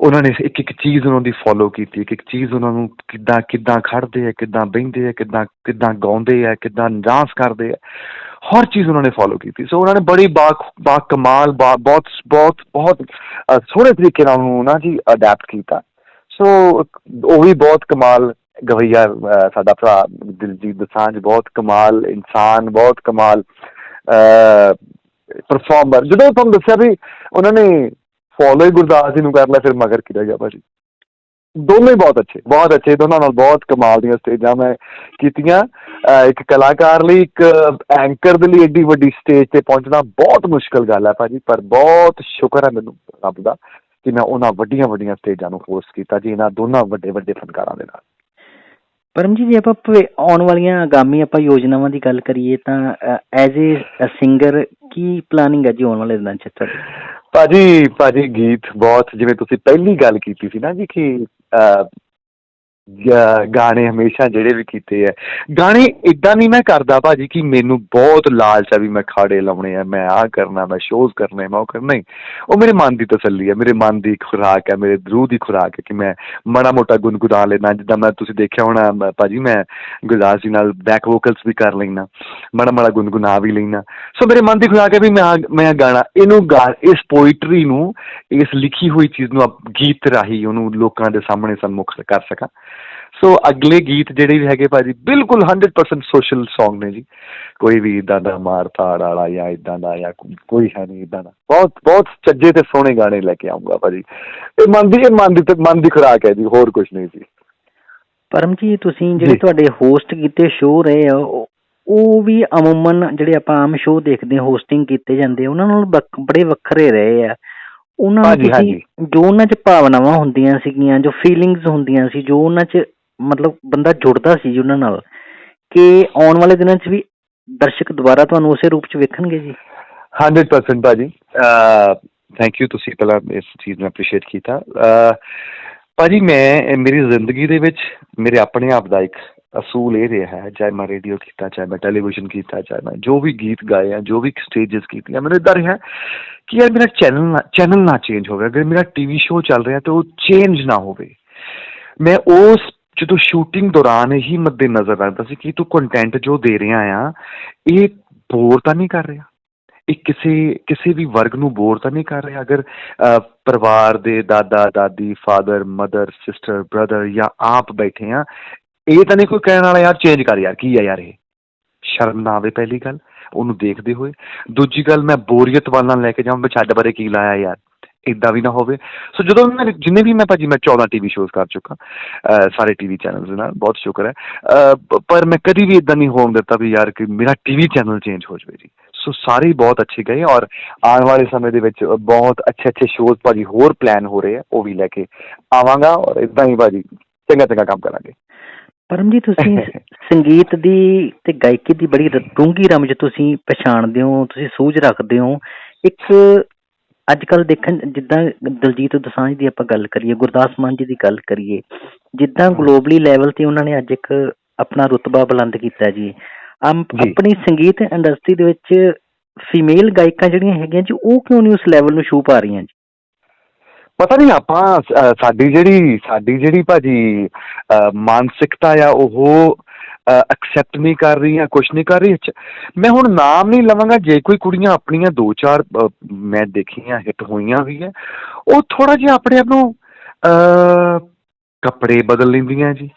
ਉਹਨਾਂ ਨੇ ਇੱਕ ਇੱਕ ਚੀਜ਼ ਉਹਨਾਂ ਦੀ ਫੋਲੋ ਕੀਤੀ ਇੱਕ ਇੱਕ ਚੀਜ਼ ਉਹਨਾਂ ਨੂੰ ਕਿੱਦਾਂ ਕਿੱਦਾਂ ਖੜ੍ਹਦੇ ਆ, ਕਿੱਦਾਂ ਬਹਿੰਦੇ ਆ, ਕਿੱਦਾਂ ਕਿੱਦਾਂ ਗਾਉਂਦੇ ਆ, ਕਿੱਦਾਂ ਡਾਂਸ ਕਰਦੇ ਆ, ਹਰ ਚੀਜ਼ ਉਹਨਾਂ ਨੇ ਫੋਲੋ ਕੀਤੀ। ਸੋ ਉਹਨਾਂ ਨੇ ਬੜੀ ਬਾ ਬਾ ਕਮਾਲ ਬਹੁਤ ਬਹੁਤ ਬਹੁਤ ਸੋਹਣੇ ਤਰੀਕੇ ਨਾਲ ਉਹਨੂੰ ਨਾ ਜੀ ਅਡੈਪਟ ਕੀਤਾ। ਸੋ ਉਹ ਵੀ ਬਹੁਤ ਕਮਾਲ, ਗਵਈਆ ਸਾਡਾ ਭਰਾ ਦਿਲਜੀਤ ਦਸਾਂਝ ਬਹੁਤ ਕਮਾਲ ਇਨਸਾਨ, ਬਹੁਤ ਕਮਾਲ ਪਰਫਾਰਮਰ ਜਦੋਂ ਤੁਹਾਨੂੰ ਦੱਸਿਆ ਵੀ ਉਹਨਾਂ ਨੇ ਫੋਲੋ ਹੀ ਗੁਰਦਾਸ ਜੀ ਨੂੰ ਕਰ ਲਿਆ ਫਿਰ ਮਗਰ ਕੀ ਰਹਿ ਗਿਆ ਭਾਜੀ। ਦੋਨੋਂ ਬਹੁਤ ਅੱਛੇ ਬਹੁਤ ਅੱਛੇ, ਦੋਨਾਂ ਨਾਲ ਬਹੁਤ ਕਮਾਲ ਦੀਆਂ ਸਟੇਜਾਂ ਮੈਂ ਕੀਤੀਆਂ। ਇੱਕ ਕਲਾਕਾਰ ਲਈ, ਇੱਕ ਐਂਕਰ ਦੇ ਲਈ ਏਡੀ ਵੱਡੀ ਸਟੇਜ ਤੇ ਪਹੁੰਚਣਾ ਬਹੁਤ ਮੁਸ਼ਕਲ ਗੱਲ ਹੈ ਭਾਜੀ, ਪਰ ਬਹੁਤ ਸ਼ੁਕਰ ਹੈ ਮੈਨੂੰ ਰੱਬ ਦਾ ਕਿ ਮੈਂ ਉਹਨਾਂ ਵੱਡੀਆਂ ਵੱਡੀਆਂ ਸਟੇਜਾਂ ਨੂੰ ਹੋਸਟ ਕੀਤਾ, ਜੀ ਇਹਨਾਂ ਦੋਨਾਂ ਵੱਡੇ ਵੱਡੇ ਫਨਕਾਰਾਂ ਦੇ ਨਾਲ। ਪਰਮ ਜੀ, ਜੇ ਆਪਾਂ ਆਉਣ ਵਾਲੀਆਂ ਆਗਾਮੀ ਆਪਾਂ ਯੋਜਨਾਵਾਂ ਦੀ ਗੱਲ ਕਰੀਏ ਤਾਂ ਐਜ਼ ਏ ਸਿੰਗਰ ਕੀ ਪਲਾਨਿੰਗ ਹੈ ਜੀ ਆਉਣ ਵਾਲੇ ਦਿਨਾਂ 'ਚ ਤੁਹਾਡੀ? ਭਾਜੀ ਭਾਜੀ ਗੀਤ ਬਹੁਤ ਜਿਵੇਂ ਤੁਸੀਂ ਪਹਿਲੀ ਗੱਲ ਕੀਤੀ ਸੀ ਨਾ ਜੀ ਕਿ ਅਹ, ਗਾਣੇ ਹਮੇਸ਼ਾ ਜਿਹੜੇ ਵੀ ਕੀਤੇ ਹੈ ਗਾਣੇ ਇੱਦਾਂ ਨਹੀਂ ਮੈਂ ਕਰਦਾ ਭਾਜੀ ਕਿ ਮੈਨੂੰ ਬਹੁਤ ਲਾਲਚ ਆ ਵੀ ਮੈਂ ਖਾੜੇ ਲਾਉਣੇ ਆ, ਮੈਂ ਆਹ ਕਰਨਾ, ਮੈਂ ਸ਼ੋਜ਼ ਕਰਨੇ ਮੈਂ ਉਹ ਕਰਨਾ। ਨਹੀਂ, ਉਹ ਮੇਰੇ ਮਨ ਦੀ ਤਸੱਲੀ ਹੈ ਮੇਰੇ ਮਨ ਦੀ ਖੁਰਾਕ ਹੈ ਮੇਰੇ ਰੂਹ ਦੀ ਖੁਰਾਕ ਹੈ ਕਿ ਮੈਂ ਮਾੜਾ ਮੋਟਾ ਗੁਣਗੁਣਾ ਲੈਂਦਾ। ਜਿੱਦਾਂ ਮੈਂ ਤੁਸੀਂ ਦੇਖਿਆ ਹੋਣਾ, ਮ- ਭਾਜੀ ਮੈਂ ਗੁਰਦਾਸ ਜੀ ਨਾਲ ਬੈਕ ਵੋਕਲਸ ਵੀ ਕਰ ਲੈਂਦਾ, ਮਾੜਾ ਮਾੜਾ ਗੁਣਗੁਣਾ ਵੀ ਲੈਂਦਾ। ਸੋ ਮੇਰੇ ਮਨ ਦੀ ਖੁਰਾਕ ਹੈ ਵੀ ਮੈਂ ਆਹ- ਮੈਂ ਗਾਣਾ, ਇਹਨੂੰ ਗਾ, ਇਸ ਪੋਇਟਰੀ ਨੂੰ, ਇਸ ਲਿਖੀ ਹੋਈ ਚੀਜ਼ ਨੂੰ ਆਪ- ਗੀਤ ਰਾਹੀਂ ਉਹਨੂੰ ਲੋਕਾਂ ਦੇ ਸਾਹਮਣੇ ਸਨਮੁਖ ਕਰ ਸਕਾਂ। ਸੋ ਅਗਲੇ ਗੀਤ ਜਿਹੜੇ ਵੀ ਹੈਗੇ ਭਾਜੀ ਬਿਲਕੁਲ 100% ਸੋਸ਼ਲ Song ਨੇ ਜੀ। ਕੋਈ ਵੀ ਇਦਾਂ ਦਾ ਮਾਰ ਤਾੜ ਵਾਲਾ ਜਾਂ ਇਦਾਂ ਦਾ ਜਾਂ ਕੋਈ ਹੈ ਨਹੀਂ ਇਦਾਂ ਦਾ। ਬਹੁਤ ਬਹੁਤ ਚੱਜੇ ਤੇ ਸੋਹਣੇ ਗਾਣੇ ਲੈ ਕੇ ਆਉਂਗਾ ਭਾਜੀ। ਇਹ ਮਨ ਦੀ ਇਹ ਮਨ ਦੀ ਤੇ ਮਨ ਦੀ ਖੁਰਾਕ ਹੈ ਜੀ ਹੋਰ ਕੁਝ ਨਹੀਂ ਜੀ। ਪਰਮ ਜੀ। ਤੁਸੀਂ ਜਿਹੜੇ। ਤੁਹਾਡੇ ਹੋਸਟ ਕੀਤੇ ਸ਼ੋਅ ਰਹੇ ਆ ਉਹ- ਵੀ ਅਮੂਮਨ ਜਿਹੜੇ ਆਪਾਂ ਆਮ ਸ਼ੋਅ ਦੇਖਦੇ ਹਾਂ ਹੋਸਟਿੰਗ ਕੀਤੇ ਜਾਂਦੇ ਉਹਨਾਂ ਨਾਲ ਬੜੇ ਵੱਖਰੇ ਰਹੇ ਆ। ਉਹਨਾਂ ਤੁਸੀਂ ਜੋ ਉਹਨਾਂ 'ਚ ਭਾਵਨਾਵਾਂ ਹੁੰਦੀਆਂ ਸੀਗੀਆਂ ਜੋ ਫੀਲਿੰਗਸ ਹੁੰਦੀਆਂ ਸੀ ਜੋ ਉਹਨਾਂ 'ਚ ਮਤਲਬ ਬੰਦਾ ਜੁੜਦਾ ਸੀ ਉਹਨਾਂ ਨਾਲ ਕਿ ਆਉਣ ਵਾਲੇ ਦਿਨਾਂ 'ਚ ਵੀ ਦਰਸ਼ਕ ਦੁਬਾਰਾ ਤੁਹਾਨੂੰ ਉਸੇ ਰੂਪ 'ਚ ਵੇਖਣਗੇ ਜੀ? 100% ਭਾਜੀ ਥੈਂਕ ਯੂ ਤੁਸੀਂ ਪਹਿਲਾਂ ਇਸ ਚੀਜ਼ ਨੂੰ ਅਪਰੀਸ਼ੀਏਟ ਕੀਤਾ। ਭਾਜੀ ਮੈਂ ਮੇਰੀ ਜ਼ਿੰਦਗੀ ਦੇ ਵਿੱਚ ਮੇਰੇ ਆਪਣੇ ਆਪ ਦਾ ਇੱਕ ਅਸੂਲ ਇਹ ਰਿਹਾ ਹੈ, ਚਾਹੇ ਮੈਂ ਰੇਡੀਓ ਕੀਤਾ, ਚਾਹੇ ਮੈਂ ਟੈਲੀਵਿਜ਼ਨ ਕੀਤਾ, ਚਾਹੇ ਮੈਂ ਜੋ ਵੀ ਗੀਤ ਗਾਏ ਆ, ਜੋ ਵੀ ਸਟੇजेस ਕੀਤੀਆਂ, ਮੈਨੂੰ ਇਦਾਂ ਰਿਹਾ ਕਿ ਯਾਰ ਮੇਰਾ ਚੈਨਲ ਚੈਨਲ ਨਾ ਚੇਂਜ ਹੋਵੇ। ਅਗਰ ਮੇਰਾ ਟੀਵੀ ਸ਼ੋਅ ਚੱਲ ਰਿਹਾ ਤੇ ਉਹ ਚੇਂਜ ਨਾ ਹੋਵੇ। ਮੈਂ ਉਸ ਜਦੋਂ ਸ਼ੂਟਿੰਗ ਦੌਰਾਨ ਹੀ ਮੱਦੇ ਨਜ਼ਰ ਰੱਖਦਾ ਸੀ ਕਿ ਤੂੰ ਕੰਟੈਂਟ ਜੋ ਦੇ ਰਿਹਾ ਆ, ਇਹ ਬੋਰ ਤਾਂ ਨਹੀਂ ਕਰ ਰਿਹਾ? ਇਹ ਕਿਸੇ ਕਿਸੇ ਵੀ ਵਰਗ ਨੂੰ ਬੋਰ ਤਾਂ ਨਹੀਂ ਕਰ ਰਿਹਾ? ਅਗਰ ਪਰਿਵਾਰ ਦੇ ਦਾਦਾ, ਦਾਦੀ ਫਾਦਰ ਮਦਰ ਸਿਸਟਰ ਬ੍ਰਦਰ ਜਾਂ ਆਪ ਬੈਠੇ ਆ, ਇਹ ਤਾਂ ਨਹੀਂ ਕੋਈ ਕਹਿਣ ਵਾਲਾ ਯਾਰ ਚੇਂਜ ਕਰ ਯਾਰ, ਕੀ ਆ ਯਾਰ ਇਹ? ਸ਼ਰਮ ਨਾ ਆਵੇ ਪਹਿਲੀ ਗੱਲ, ਉਹਨੂੰ ਦੇਖਦੇ ਹੋਏ। ਦੂਜੀ ਗੱਲ, ਮੈਂ ਬੋਰੀਅਤ ਵੱਲ ਨਾ ਲੈ ਕੇ ਜਾਵਾਂ, ਮੈਂ ਛੱਡ ਬਾਰੇ ਕੀ ਲਾਇਆ ਯਾਰ? ਇਦਾਂ ਵੀ ਨਾ ਹੋਵੇ। ਸੋ ਜਦੋਂ ਮੈਂ ਜਿੰਨੇ ਵੀ ਮੈਂ ਭਾਜੀ ਮੈਂ 14 ਟੀਵੀ ਸ਼ੋਜ਼ ਕਰ ਚੁੱਕਾ ਸਾਰੇ ਟੀਵੀ ਚੈਨਲਸ ਦੇ ਨਾਲ ਬਹੁਤ ਸ਼ੁਕਰ ਹੈ। ਪਰ ਮੈਂ ਕਦੀ ਵੀ ਇਦਾਂ ਨਹੀਂ ਹੋਣ ਦਿੱਤਾ ਵੀ ਯਾਰ ਕਿ ਮੇਰਾ ਟੀਵੀ ਚੈਨਲ ਚੇਂਜ ਹੋ ਜਾਵੇ ਜੀ। ਸੋ ਸਾਰੇ ਬਹੁਤ ਅੱਛੇ ਗਏ ਔਰ ਆਉਣ ਵਾਲੇ ਸਮੇਂ ਦੇ ਵਿੱਚ ਬਹੁਤ ਅੱਛੇ ਅੱਛੇ ਸ਼ੋਜ਼ ਭਾਜੀ ਹੋਰ ਪਲਾਨ ਹੋ ਰਹੇ ਆ ਉਹ ਵੀ ਲੈ ਕੇ ਆਵਾਂਗਾ ਔਰ ਇਦਾਂ ਹੀ ਭਾਜੀ ਚੰਗਾ ਚੰਗਾ ਕੰਮ ਕਰਾਂਗੇ। ਪਰਮ ਜੀ ਤੁਸੀਂ ਸੰਗੀਤ ਦੀ ਤੇ ਗਾਇਕੀ ਦੀ ਬੜੀ ਡੂੰਘੀ ਰਮਜ ਤੁਸੀਂ ਪਛਾਣਦੇ ਹੋ ਤੁਸੀਂ ਸੂਝ ਰੱਖਦੇ ਹੋ। ਇੱਕ ਅੱਜ ਕੱਲ ਦੇਖਣ ਜਿੱਦਾਂ ਦਲਜੀਤ ਦੋਸਾਂਝ ਦੀ ਆਪਾਂ ਗੱਲ ਕਰੀਏ ਗੁਰਦਾਸ ਮਾਨ ਜੀ ਦੀ ਗੱਲ ਕਰੀਏ ਜਿੱਦਾਂ ਗਲੋਬਲੀ ਲੈਵਲ ਤੇ ਉਹਨਾਂ ਨੇ ਅੱਜ ਇੱਕ ਆਪਣਾ ਰੁਤਬਾ ਬੁਲੰਦ ਕੀਤਾ ਜੀ। ਆਪਣੀ ਸੰਗੀਤ ਇੰਡਸਟਰੀ ਦੇ ਵਿੱਚ ਫੀਮੇਲ ਗਾਇਕਾਂ ਜਿਹੜੀਆਂ ਹੈਗੀਆਂ ਜੀ ਉਹ ਕਿਉਂ ਨਹੀਂ ਉਸ ਲੈਵਲ ਨੂੰ ਛੂ ਪਾ ਰਹੀਆਂ ਜੀ? ਪਤਾ ਨਹੀਂ ਆਪਾਂ ਸਾਡੀ ਜਿਹੜੀ ਸਾਡੀ ਜਿਹੜੀ ਭਾਜੀ ਮਾਨਸਿਕਤਾ ਆ ਉਹ ਐਕਸੈਪਟ ਨਹੀਂ ਕਰ ਰਹੀ ਕੁਝ ਨਹੀਂ ਕਰ ਰਹੀ। ਅੱਛਾ, ਮੈਂ ਹੁਣ ਨਾਮ ਨਹੀਂ ਲਵਾਂਗਾ ਜੇ ਕੋਈ ਕੁੜੀਆਂ ਆਪਣੀਆਂ ਦੋ ਚਾਰ ਮੈਂ ਦੇਖੀਆਂ ਹਿੱਟ ਹੋਈਆਂ ਵੀ ਹੈ ਉਹ ਥੋੜਾ ਜਿਹਾ ਆਪਣੇ ਆਪ ਨੂੰ ਅਹ, ਕੱਪੜੇ ਬਦਲ ਲੈਂਦੀਆਂ ਜੀ।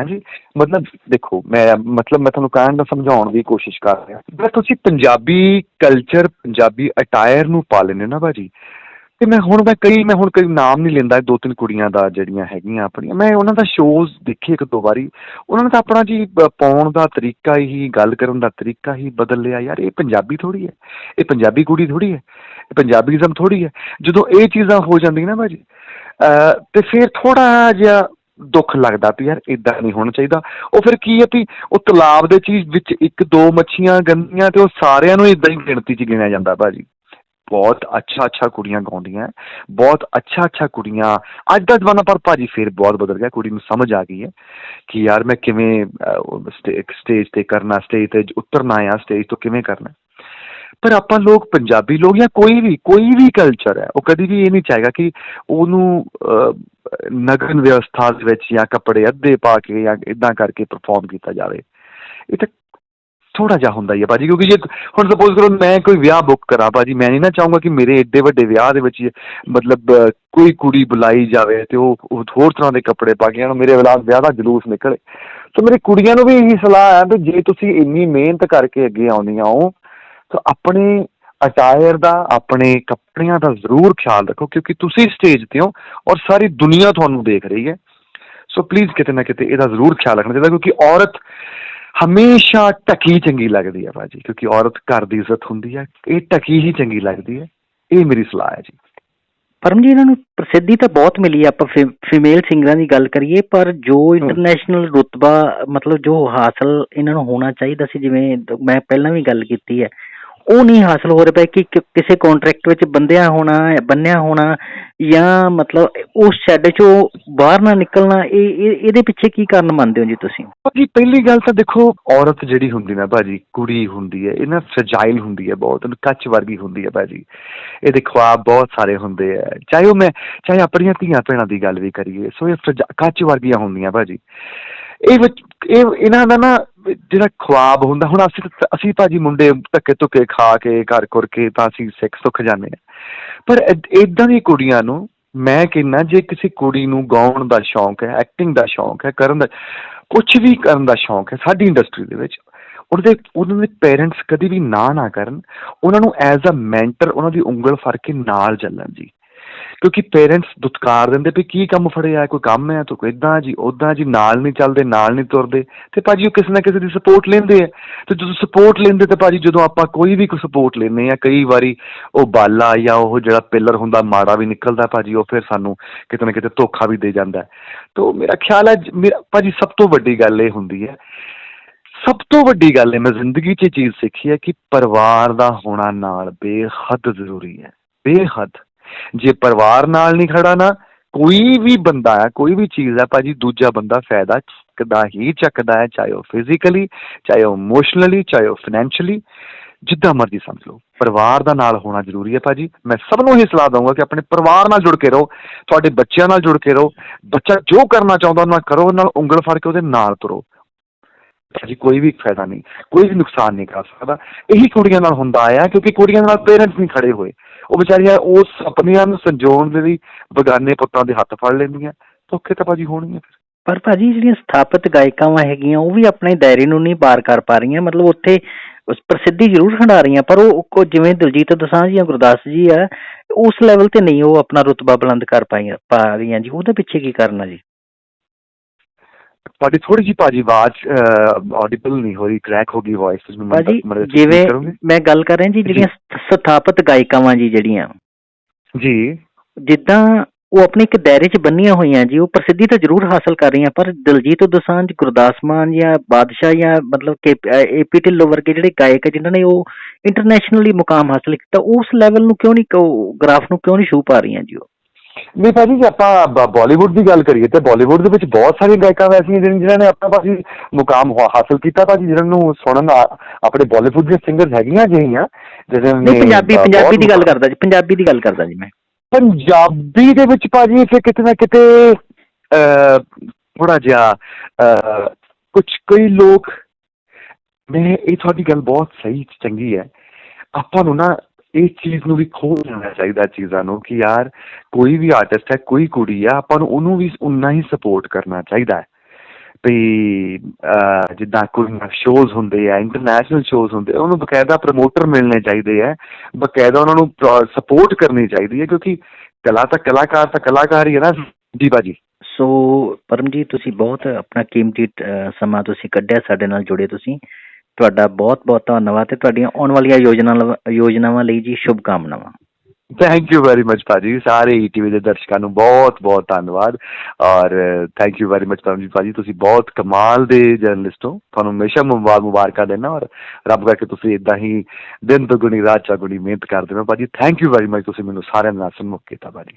ਹਾਂਜੀ? ਮਤਲਬ ਦੇਖੋ ਮੈਂ ਮਤਲਬ ਮੈਂ ਤੁਹਾਨੂੰ ਕਹਿਣ ਦਾ ਸਮਝਾਉਣ ਦੀ ਕੋਸ਼ਿਸ਼ ਕਰ ਰਿਹਾ। ਜੇ ਤੁਸੀਂ ਪੰਜਾਬੀ ਕਲਚਰ ਪੰਜਾਬੀ ਅਟਾਇਰ ਨੂੰ ਪਾ ਲੈਂਦੇ ਹੋ ਨਾ ਭਾਜੀ। ਅਤੇ ਮੈਂ ਹੁਣ ਮੈਂ ਕਈ, ਮੈਂ ਹੁਣ ਕਈ ਨਾਮ ਨਹੀਂ ਲੈਂਦਾ ਦੋ ਤਿੰਨ ਕੁੜੀਆਂ ਦਾ ਜਿਹੜੀਆਂ ਹੈਗੀਆਂ ਆਪਣੀਆਂ। ਮੈਂ ਉਹਨਾਂ ਦਾ ਸ਼ੋਜ਼ ਦੇਖੇ ਇੱਕ ਦੋ ਵਾਰੀ। ਉਹਨਾਂ ਨੇ ਤਾਂ ਆਪਣਾ ਜੀ ਪਾਉਣ ਦਾ ਤਰੀਕਾ ਹੀ, ਗੱਲ ਕਰਨ ਦਾ ਤਰੀਕਾ ਹੀ ਬਦਲ ਲਿਆ ਯਾਰ ਇਹ ਪੰਜਾਬੀ ਥੋੜ੍ਹੀ ਹੈ। ਇਹ ਪੰਜਾਬੀ ਕੁੜੀ ਥੋੜ੍ਹੀ ਹੈ। ਇਹ ਪੰਜਾਬੀਜ਼ਮ ਥੋੜ੍ਹੀ ਹੈ। ਜਦੋਂ ਇਹ ਚੀਜ਼ਾਂ ਹੋ ਜਾਂਦੀਆਂ ਨਾ ਭਾਅ ਜੀ ਅਤੇ ਫਿਰ ਥੋੜ੍ਹਾ ਜਿਹਾ ਦੁੱਖ ਲੱਗਦਾ ਵੀ ਯਾਰ ਇੱਦਾਂ ਨਹੀਂ ਹੋਣਾ ਚਾਹੀਦਾ। ਉਹ ਫਿਰ ਕੀ ਹੈ ਵੀ ਉਹ ਤਲਾਬ ਦੇ ਚੀਜ਼ ਵਿੱਚ ਇੱਕ ਦੋ ਮੱਛੀਆਂ ਗੰਦੀਆਂ ਅਤੇ ਉਹ ਸਾਰਿਆਂ ਨੂੰ ਇੱਦਾਂ ਹੀ ਗਿਣਤੀ 'ਚ ਗਿਣਿਆ ਜਾਂਦਾ ਭਾਅ ਜੀ ਬਹੁਤ ਅੱਛਾ ਅੱਛਾ ਕੁੜੀਆਂ ਗਾਉਂਦੀਆਂ, ਬਹੁਤ ਅੱਛਾ ਅੱਛਾ ਕੁੜੀਆਂ, ਅੱਜ ਦਾ ਜ਼ਮਾਨਾ ਪਰ ਭਾਜੀ ਫਿਰ ਬਹੁਤ ਬਦਲ ਗਿਆ, ਕੁੜੀ ਨੂੰ ਸਮਝ ਆ ਗਈ ਹੈ ਕਿ ਯਾਰ ਮੈਂ ਕਿਵੇਂ ਸਟੇਜ ਤੇ ਕਰਨਾ ਸਟੇਜ ਤੇ ਉਤਰਨਾ ਆ ਸਟੇਜ ਤੋਂ ਕਿਵੇਂ ਕਰਨਾ। ਪਰ ਆਪਾਂ ਲੋਕ ਪੰਜਾਬੀ ਲੋਕ ਜਾਂ ਕੋਈ ਵੀ ਕੋਈ ਵੀ ਕਲਚਰ ਹੈ, ਉਹ ਕਦੀ ਵੀ ਇਹ ਨਹੀਂ ਚਾਹੇਗਾ ਕਿ ਉਹਨੂੰ ਨਗਨ ਵਿਵਸਥਾ ਦੇ ਵਿੱਚ ਜਾਂ ਕੱਪੜੇ ਅੱਧੇ ਪਾ ਕੇ ਜਾਂ ਇਦਾਂ ਕਰਕੇ ਪਰਫਾਰਮ ਕੀਤਾ ਜਾਵੇ। ਇਹ ਤਾਂ ਥੋੜਾ ਜਿਹਾ ਹੁੰਦਾ ਹੀ ਹੈ ਭਾਅ ਜੀ ਕਿਉਂਕਿ ਜੇ ਹੁਣ ਸਪੋਜ਼ ਕਰੋ ਮੈਂ ਕੋਈ ਵਿਆਹ ਬੁੱਕ ਕਰਾਂ ਭਾਜੀ, ਮੈਂ ਨਹੀਂ ਨਾ ਚਾਹੂੰਗਾ ਕਿ ਮੇਰੇ ਏਡੇ ਵੱਡੇ ਵਿਆਹ ਦੇ ਵਿੱਚ ਮਤਲਬ ਕੋਈ ਕੁੜੀ ਬੁਲਾਈ ਜਾਵੇ ਅਤੇ ਉਹ ਉਹ ਹੋਰ ਤਰ੍ਹਾਂ ਦੇ ਕੱਪੜੇ ਪਾ ਕੇ ਆਉਣ, ਮੇਰੇ ਵਿਆਹ ਵਿਆਹ ਦਾ ਜਲੂਸ ਨਿਕਲੇ। ਸੋ ਮੇਰੀ ਕੁੜੀਆਂ ਨੂੰ ਵੀ ਇਹੀ ਸਲਾਹ ਹੈ ਵੀ ਜੇ ਤੁਸੀਂ ਇੰਨੀ ਮਿਹਨਤ ਕਰਕੇ ਅੱਗੇ ਆਉਂਦੀਆਂ ਹੋ, ਤਾਂ ਆਪਣੇ ਅਟਾਇਰ ਦਾ, ਆਪਣੇ ਕੱਪੜਿਆਂ ਦਾ ਜ਼ਰੂਰ ਖਿਆਲ ਰੱਖੋ, ਕਿਉਂਕਿ ਤੁਸੀਂ ਸਟੇਜ ਤੇ ਹੋ ਔਰ ਸਾਰੀ ਦੁਨੀਆ ਤੁਹਾਨੂੰ ਦੇਖ ਰਹੀ ਹੈ। ਸੋ ਪਲੀਜ਼ ਕਿਤੇ ਨਾ ਕਿਤੇ ਇਹਦਾ ਜ਼ਰੂਰ ਖਿਆਲ ਰੱਖਣਾ ਚਾਹੀਦਾ, ਕਿਉਂਕਿ ਔਰਤ ਹਮੇਸ਼ਾ ਟਕੀ ਚੰਗੀ ਲੱਗਦੀ ਹੈ ਭਾਜੀ ਕਿਉਂਕਿ ਔਰਤ ਘਰ ਦੀ ਇੱਜ਼ਤ ਹੁੰਦੀ ਹੈ ਇਹ ਟਕੀ ਹੀ ਚੰਗੀ ਲੱਗਦੀ ਹੈ ਇਹ ਮੇਰੀ ਸਲਾਹ ਹੈ ਜੀ। ਪਰਮ ਜੀ ਇਹਨਾਂ ਨੂੰ ਪ੍ਰਸਿੱਧੀ ਤਾਂ ਬਹੁਤ ਮਿਲੀ ਆਪਾਂ ਫੀਮੇਲ ਸਿੰਗਰਾਂ ਦੀ ਗੱਲ ਕਰੀਏ ਪਰ ਜੋ ਇੰਟਰਨੈਸ਼ਨਲ ਰੁਤਬਾ ਮਤਲਬ ਜੋ ਹਾਸਲ ਇਹਨਾਂ ਨੂੰ ਹੋਣਾ ਚਾਹੀਦਾ ਸੀ ਜਿਵੇਂ ਮੈਂ ਪਹਿਲਾਂ ਵੀ ਗੱਲ ਕੀਤੀ ਹੈ ਉਹ ਨਹੀਂ ਹਾਸਲ ਹੋ ਰਿਹਾ ਕਿ ਕਿਸੇ ਕੰਟਰੈਕਟ ਵਿੱਚ ਬੰਦਿਆ ਹੋਣਾ, ਬੰਨਿਆ ਹੋਣਾ ਜਾਂ ਮਤਲਬ ਉਸ ਸ਼ੈਡ ਚੋਂ ਬਾਹਰ ਨਾ ਨਿਕਲਣਾ, ਇਹ ਇਹਦੇ ਪਿੱਛੇ ਕੀ ਕਾਰਨ ਮੰਨਦੇ ਹੋ ਜੀ ਤੁਸੀਂ? ਭਾਜੀ, ਪਹਿਲੀ ਗੱਲ ਤਾਂ ਦੇਖੋ, ਔਰਤ ਜਿਹੜੀ ਹੁੰਦੀ ਨਾ ਭਾਜੀ, ਕੁੜੀ ਹੁੰਦੀ ਹੈ, ਇਹ ਨਾ ਫਰਜਾਈਲ ਹੁੰਦੀ ਹੈ ਬਹੁਤ ਕੱਚ ਵਰਗੀ ਹੁੰਦੀ ਹੈ ਭਾਜੀ। ਇਹਦੇ ਖੁਆਬ ਬਹੁਤ ਸਾਰੇ ਹੁੰਦੇ ਆ। ਚਾਹੇ ਉਹ ਮੈਂ, ਚਾਹੇ ਆਪਣੀਆਂ ਧੀਆਂ ਭੈਣਾਂ ਦੀ ਗੱਲ ਵੀ ਕਰੀਏ, ਸੋ ਇਹ ਕੱਚ ਵਰਗੀਆਂ ਹੁੰਦੀਆਂ ਭਾਜੀ। ਇਹ ਵਿੱਚ, ਇਹ ਇਹਨਾਂ ਦਾ ਨਾ ਜਿਹੜਾ ਖੁਆਬ ਹੁੰਦਾ, ਹੁਣ ਅਸੀਂ ਤਾਂ- ਅਸੀਂ ਭਾਜੀ ਮੁੰਡੇ ਧੱਕੇ ਧੁੱਕੇ ਖਾ ਕੇ ਘਰ ਘੁਰ ਕੇ ਤਾਂ ਅਸੀਂ ਸਿੱਖ ਸੁੱਖ ਜਾਂਦੇ ਆ ਪਰ ਇਦਾਂ ਦੀ ਕੁੜੀਆਂ ਨੂੰ ਮੈਂ ਕਹਿੰਦਾ, ਜੇ ਕਿਸੇ ਕੁੜੀ ਨੂੰ ਗਾਉਣ ਦਾ ਸ਼ੌਂਕ ਹੈ ਐਕਟਿੰਗ ਦਾ ਸ਼ੌਂਕ ਹੈ, ਕਰਨ ਦਾ ਕੁਝ ਵੀ ਕਰਨ ਦਾ ਸ਼ੌਂਕ ਹੈ, ਸਾਡੀ ਇੰਡਸਟਰੀ ਦੇ ਵਿੱਚ, ਉਹਦੇ, ਉਹਨਾਂ ਦੇ ਪੇਰੈਂਟਸ ਕਦੀ ਵੀ ਨਾ ਨਾ ਕਰਨ, ਉਹਨਾਂ ਨੂੰ ਐਜ਼ ਅ ਮੈਂਟਰ ਉਹਨਾਂ ਦੀ ਉਂਗਲ ਫੜ ਕੇ ਨਾਲ ਚੱਲਣ ਜੀ ਕਿਉਂਕਿ ਪੇਰੈਂਟਸ ਦੁਤਕਾਰ ਦਿੰਦੇ ਵੀ ਕੀ ਕੰਮ ਫੜਿਆ, ਕੋਈ ਕੰਮ ਹੈ, ਤੂੰ ਇਦਾਂ ਜੀ ਉਦਾਂ ਜੀ, ਨਾਲ ਨਹੀਂ ਚੱਲਦੇ, ਨਾਲ ਨਹੀਂ ਤੁਰਦੇ। ਤੇ ਭਾਜੀ ਉਹ ਕਿਸੇ ਨਾ ਕਿਸੇ ਦੀ ਸਪੋਰਟ ਲੈਂਦੇ ਆ। ਤੇ ਜਦੋਂ ਸਪੋਰਟ ਲੈਂਦੇ ਤੇ ਭਾਜੀ ਜਦੋਂ ਆਪਾਂ ਕੋਈ ਵੀ ਕੋਈ ਸਪੋਰਟ ਲੈਂਦੇ ਆ ਕਈ ਵਾਰੀ ਉਹ ਬਾਲਾ ਜਾਂ ਉਹ ਜਿਹੜਾ ਪਿਲਰ ਹੁੰਦਾ, ਮਾੜਾ ਵੀ ਨਿਕਲਦਾ ਭਾਜੀ, ਉਹ ਫਿਰ ਸਾਨੂੰ ਕਿਤੇ ਨਾ ਕਿਤੇ ਧੋਖਾ ਵੀ ਦੇ ਜਾਂਦਾ ਤੋ ਮੇਰਾ ਖਿਆਲ ਹੈ, ਜ- ਮੇਰਾ ਭਾਜੀ ਸਭ ਤੋਂ ਵੱਡੀ ਗੱਲ ਇਹ ਹੁੰਦੀ ਹੈ, ਸਭ ਤੋਂ ਵੱਡੀ ਗੱਲ ਹੈ ਮੈਂ ਜ਼ਿੰਦਗੀ 'ਚ ਇਹ ਚੀਜ਼ ਸਿੱਖੀ ਹੈ ਕਿ ਪਰਿਵਾਰ ਦਾ ਹੋਣਾ ਨਾਲ ਬੇਹੱਦ ਜ਼ਰੂਰੀ ਹੈ। ਬੇਹੱਦ। ਜੇ ਪਰਿਵਾਰ ਨਾਲ ਨਹੀਂ ਖੜਾ ਨਾ, ਕੋਈ ਵੀ ਬੰਦਾ ਹੈ, ਕੋਈ ਵੀ ਚੀਜ਼ ਹੈ, ਭਾਜੀ ਦੂਜਾ ਬੰਦਾ ਫਾਇਦਾ ਚੱਕਦਾ ਹੀ ਚੱਕਦਾ ਹੈ, ਚਾਹੇ ਉਹ ਫਿਜ਼ੀਕਲੀ ਚਾਹੇ ਉਹ ਇਮੋਸ਼ਨਲੀ ਚਾਹੇ ਉਹ ਫਾਈਨੈਂਸ਼ੀਅਲੀ ਜਿੱਦਾਂ ਮਰਜ਼ੀ ਸਮਝ ਲਓ। ਪਰਿਵਾਰ ਦਾ ਨਾਲ ਹੋਣਾ ਜ਼ਰੂਰੀ ਹੈ ਭਾਜੀ। ਮੈਂ ਸਭ ਨੂੰ ਇਹ ਸਲਾਹ ਦਊਂਗਾ ਕਿ ਆਪਣੇ ਪਰਿਵਾਰ ਨਾਲ ਜੁੜ ਕੇ ਰਹੋ, ਤੁਹਾਡੇ ਬੱਚਿਆਂ ਨਾਲ ਜੁੜ ਕੇ ਰਹੋ, ਬੱਚਾ ਜੋ ਕਰਨਾ ਚਾਹੁੰਦਾ ਉਹਨਾਂ ਨਾਲ ਕਰੋ, ਉਹਨਾਂ ਨਾਲ ਉਂਗਲ ਫੜ ਕੇ ਉਹਦੇ ਨਾਲ ਤੁਰੋ। ਭਾਜੀ ਕੋਈ ਵੀ ਫਾਇਦਾ ਨਹੀਂ, ਕੋਈ ਵੀ ਨੁਕਸਾਨ ਨਹੀਂ ਕਰ ਸਕਦਾ। ਇਹੀ ਕੁੜੀਆਂ ਨਾਲ ਹੁੰਦਾ ਆਇਆ ਕਿਉਂਕਿ ਕੁੜੀਆਂ ਨਾਲ ਪੇਰੈਂਟਸ ਨਹੀਂ ਖੜੇ ਹੋਏ। ਉਹ ਵਿਚਾਰੀਆਂ ਉਸ ਸੁਪਨਿਆਂ ਨੂੰ ਸੰਜੋਣ ਦੇ ਲਈ ਬਗਾਨੇ ਪੁੱਤਾਂ ਦੇ ਹੱਥ ਫੜ ਲੈਂਦੀਆਂ। ਧੋਖੇ ਤਾਂ ਭਾਜੀ ਹੋਣਗੇ ਫਿਰ। ਪਰ ਭਾਜੀ ਜਿਹੜੀਆਂ ਸਥਾਪਿਤ ਗਾਇਕਾਵਾਂ ਹੈਗੀਆਂ, ਉਹ ਵੀ ਆਪਣੇ ਦਾਇਰੇ ਨੂੰ ਨਹੀਂ ਪਾਰ ਕਰ ਪਾ ਰਹੀਆਂ। ਮਤਲਬ ਉੱਥੇ ਉਸ ਪ੍ਰਸਿੱਧੀ ਜ਼ਰੂਰ ਖੰਡਾ ਰਹੀਆਂ, ਪਰ ਉਹ ਕੋ- ਜਿਵੇਂ ਦਿਲਜੀਤ ਦੋਸਾਂਝ ਜਾਂ ਗੁਰਦਾਸ ਜੀ ਆ, ਉਸ ਲੈਵਲ ਤੇ ਨਹੀਂ ਉਹ ਆਪਣਾ ਰੁਤਬਾ ਬੁਲੰਦ ਕਰ ਪਾਈਆਂ, ਪਾ ਰਹੀਆਂ ਜੀ। ਉਹਦੇ ਪਿੱਛੇ ਕੀ ਕਰਨਾ ਜੀ? ਤੁਹਾਡੀ ਥੋੜੀ ਜਿਹੀ ਭਾਜੀ ਆਵਾਜ਼ ਆਡੀਬਲ ਨਹੀਂ ਹੋ ਰਹੀ ਕ੍ਰੈਕ ਹੋ ਗਈ ਵਾਇਸ ਤੁਸੀਂ ਮੈਨੂੰ ਜਿਵੇਂ ਕਰੋਗੇ? ਮੈਂ ਗੱਲ ਕਰ ਰਿਹਾ ਜੀ ਜਿਹੜੀਆਂ ਸਥ- ਸਥਾਪਿਤ ਗਾਇਕਾਵਾਂ ਜੀ ਜਿਹੜੀਆਂ। ਜੀ। ਜਿੱਦਾਂ ਉਹ ਆਪਣੇ ਇੱਕ ਦਾਇਰੇ 'ਚ ਬੰਨੀਆਂ ਹੋਈਆਂ ਜੀ ਉਹ ਪ੍ਰਸਿੱਧੀ ਤਾਂ ਜ਼ਰੂਰ ਹਾਸਲ ਕਰ ਰਹੀਆਂ ਪਰ ਦਿਲਜੀਤ ਦੋਸਾਂਝ ਗੁਰਦਾਸ ਮਾਨ ਜਾਂ ਬਾਦਸ਼ਾਹ ਜਾਂ ਮਤਲਬ ਕਿ ਏਪੀ ਢਿੱਲੋਂ ਵਰਗੇ ਜਿਹੜੇ ਗਾਇਕ ਜਿਨ੍ਹਾਂ ਨੇ ਉਹ ਇੰਟਰਨੈਸ਼ਨਲੀ ਮੁਕਾਮ ਹਾਸਲ ਕੀਤਾ ਉਸ ਲੈਵਲ ਨੂੰ ਕਿਉਂ ਨਹੀਂ ਗ੍ਰਾਫ ਨੂੰ ਕਿਉਂ ਨਹੀਂ ਛੂ ਪਾ ਰਹੀਆਂ ਜੀ ਉਹ? ਨਹੀਂ ਭਾਜੀ ਜੇ ਆਪਾਂ ਬਾਲੀਵੁੱਡ ਦੀ ਗੱਲ ਕਰੀਏ ਤੇ ਬਾਲੀਵੁੱਡ ਦੇ ਵਿੱਚ ਬਹੁਤ ਸਾਰੀਆਂ ਗਾਇਕਾਂ ਜਿਹੜੀਆਂ ਜਿਨ੍ਹਾਂ ਨੇ ਆਪਣਾ ਭਾਜੀ ਮੁਕਾਮ ਹਾ- ਹਾਸਲ ਕੀਤਾ ਭਾਜੀ ਜਿਹਨਾਂ ਨੂੰ ਸੁਣਨ ਆ- ਆਪਣੇ ਬਾਲੀਵੁੱਡ ਦੇ ਸਿੰਗਰ ਹੈਗੀਆਂ ਜਿਹੀਆਂ ਜਿਹਨਾਂ ਨੇ ਨਹੀਂ ਪੰਜਾਬੀ ਅ, ਪੰਜਾਬੀ ਬਹੁਤ ਦੀ ਗੱਲ ਕਰਦਾ ਜੀ ਪੰਜਾਬੀ ਦੀ ਗੱਲ ਕਰਦਾ ਜੀ ਮੈਂ। ਪੰਜਾਬੀ ਦੇ ਵਿੱਚ ਭਾਜੀ ਫਿਰ ਕਿਤੇ ਨਾ ਕਿਤੇ ਥੋੜਾ ਜਿਹਾ ਕੁਝ ਕਈ ਲੋਕ ਮੈਂ ਇਹ ਤੁਹਾਡੀ ਗੱਲ ਬਹੁਤ ਸਹੀ ਚੰਗੀ ਹੈ। ਆਪਾਂ ਨੂੰ ਨਾ ਇਸ ਚੀਜ਼ ਨੂੰ ਵੀ ਖੋਲ ਲੈਣਾ ਚਾਹੀਦਾ ਚੀਜ਼ਾਂ ਨੂੰ ਕਿ ਯਾਰ ਕੋਈ ਵੀ ਆਰਟਿਸਟ ਹੈ, ਕੋਈ ਕੁੜੀ ਆ ਆਪਾਂ ਨੂੰ ਉਹਨੂੰ ਵੀ ਉਨਾ ਹੀ ਸਪੋਰਟ ਕਰਨਾ ਚਾਹੀਦਾ ਹੈ। ਵੀ ਜਿੱਦਾਂ ਕੋਈ ਸ਼ੋਜ਼ ਹੁੰਦੇ ਆ ਇੰਟਰਨੈਸ਼ਨਲ ਸ਼ੋਜ਼ ਹੁੰਦੇ ਉਹਨੂੰ ਬਕਾਇਦਾ ਪ੍ਰਮੋਟਰ ਮਿਲਣੇ ਚਾਹੀਦੇ ਆ, ਬਕਾਇਦਾ ਉਹਨਾਂ ਨੂੰ ਸਪੋਰਟ ਕਰਨੀ ਚਾਹੀਦੀ ਹੈ, ਕਿਉਂਕਿ ਕਲਾ ਤਾਂ ਕਲਾਕਾਰ ਤਾਂ ਕਲਾਕਾਰ ਹੀ ਹੈ ਨਾ, ਜੀ ਬਾਜੀ ਸੋ ਪਰਮਜੀਤ, ਤੁਸੀਂ ਬਹੁਤ ਆਪਣਾ ਕੀਮਤੀ ਸਮਾਂ ਤੁਸੀਂ ਕੱਢਿਆ ਸਾਡੇ ਨਾਲ ਜੁੜੇ ਤੁਸੀਂ। ਤੁਹਾਡਾ ਬਹੁਤ ਬਹੁਤ ਧੰਨਵਾਦ ਤੇ ਤੁਹਾਡੀਆਂ ਆਉਣ ਵਾਲੀਆਂ ਯੋਜਨਾ ਯੋਜਨਾਵਾਂ ਲਈ ਜੀ ਸ਼ੁਭ ਕਾਮਨਾਵਾਂ ਥੈਂਕ ਯੂ ਵੈਰੀ ਮਚ ਭਾਜੀ। ਸਾਰੇ ਈਟੀਵੀ ਦੇ ਦਰਸ਼ਕਾਂ ਨੂੰ ਬਹੁਤ ਬਹੁਤ ਧੰਨਵਾਦ। ਔਰ thank you very much Paramjit ਭਾਜੀ। ਤੁਸੀਂ ਬਹੁਤ ਕਮਾਲ ਦੇ ਜਰਨਲਿਸਟ ਹੋ। ਤੁਹਾਨੂੰ ਹਮੇਸ਼ਾ ਮੁਬਾਰਕ ਮੁਬਾਰਕਾਂ ਦੇਣਾ ਔਰ ਰੱਬ ਕਰਕੇ ਤੁਸੀਂ ਇਦਾਂ ਹੀ ਦਿਨ ਤੋਂ ਗੁਣੀ ਰਾਤ ਚੌਗੁਣੀ ਮਿਹਨਤ ਕਰਦੇ ਰਹੋ। ਭਾਜੀ ਥੈਂਕ ਯੂ ਵੈਰੀ ਮੱਚ ਤੁਸੀਂ ਮੈਨੂੰ ਸਾਰਿਆਂ ਨਾਲ ਸਨਮੁਖ ਕੀਤਾ, ਭਾਜੀ।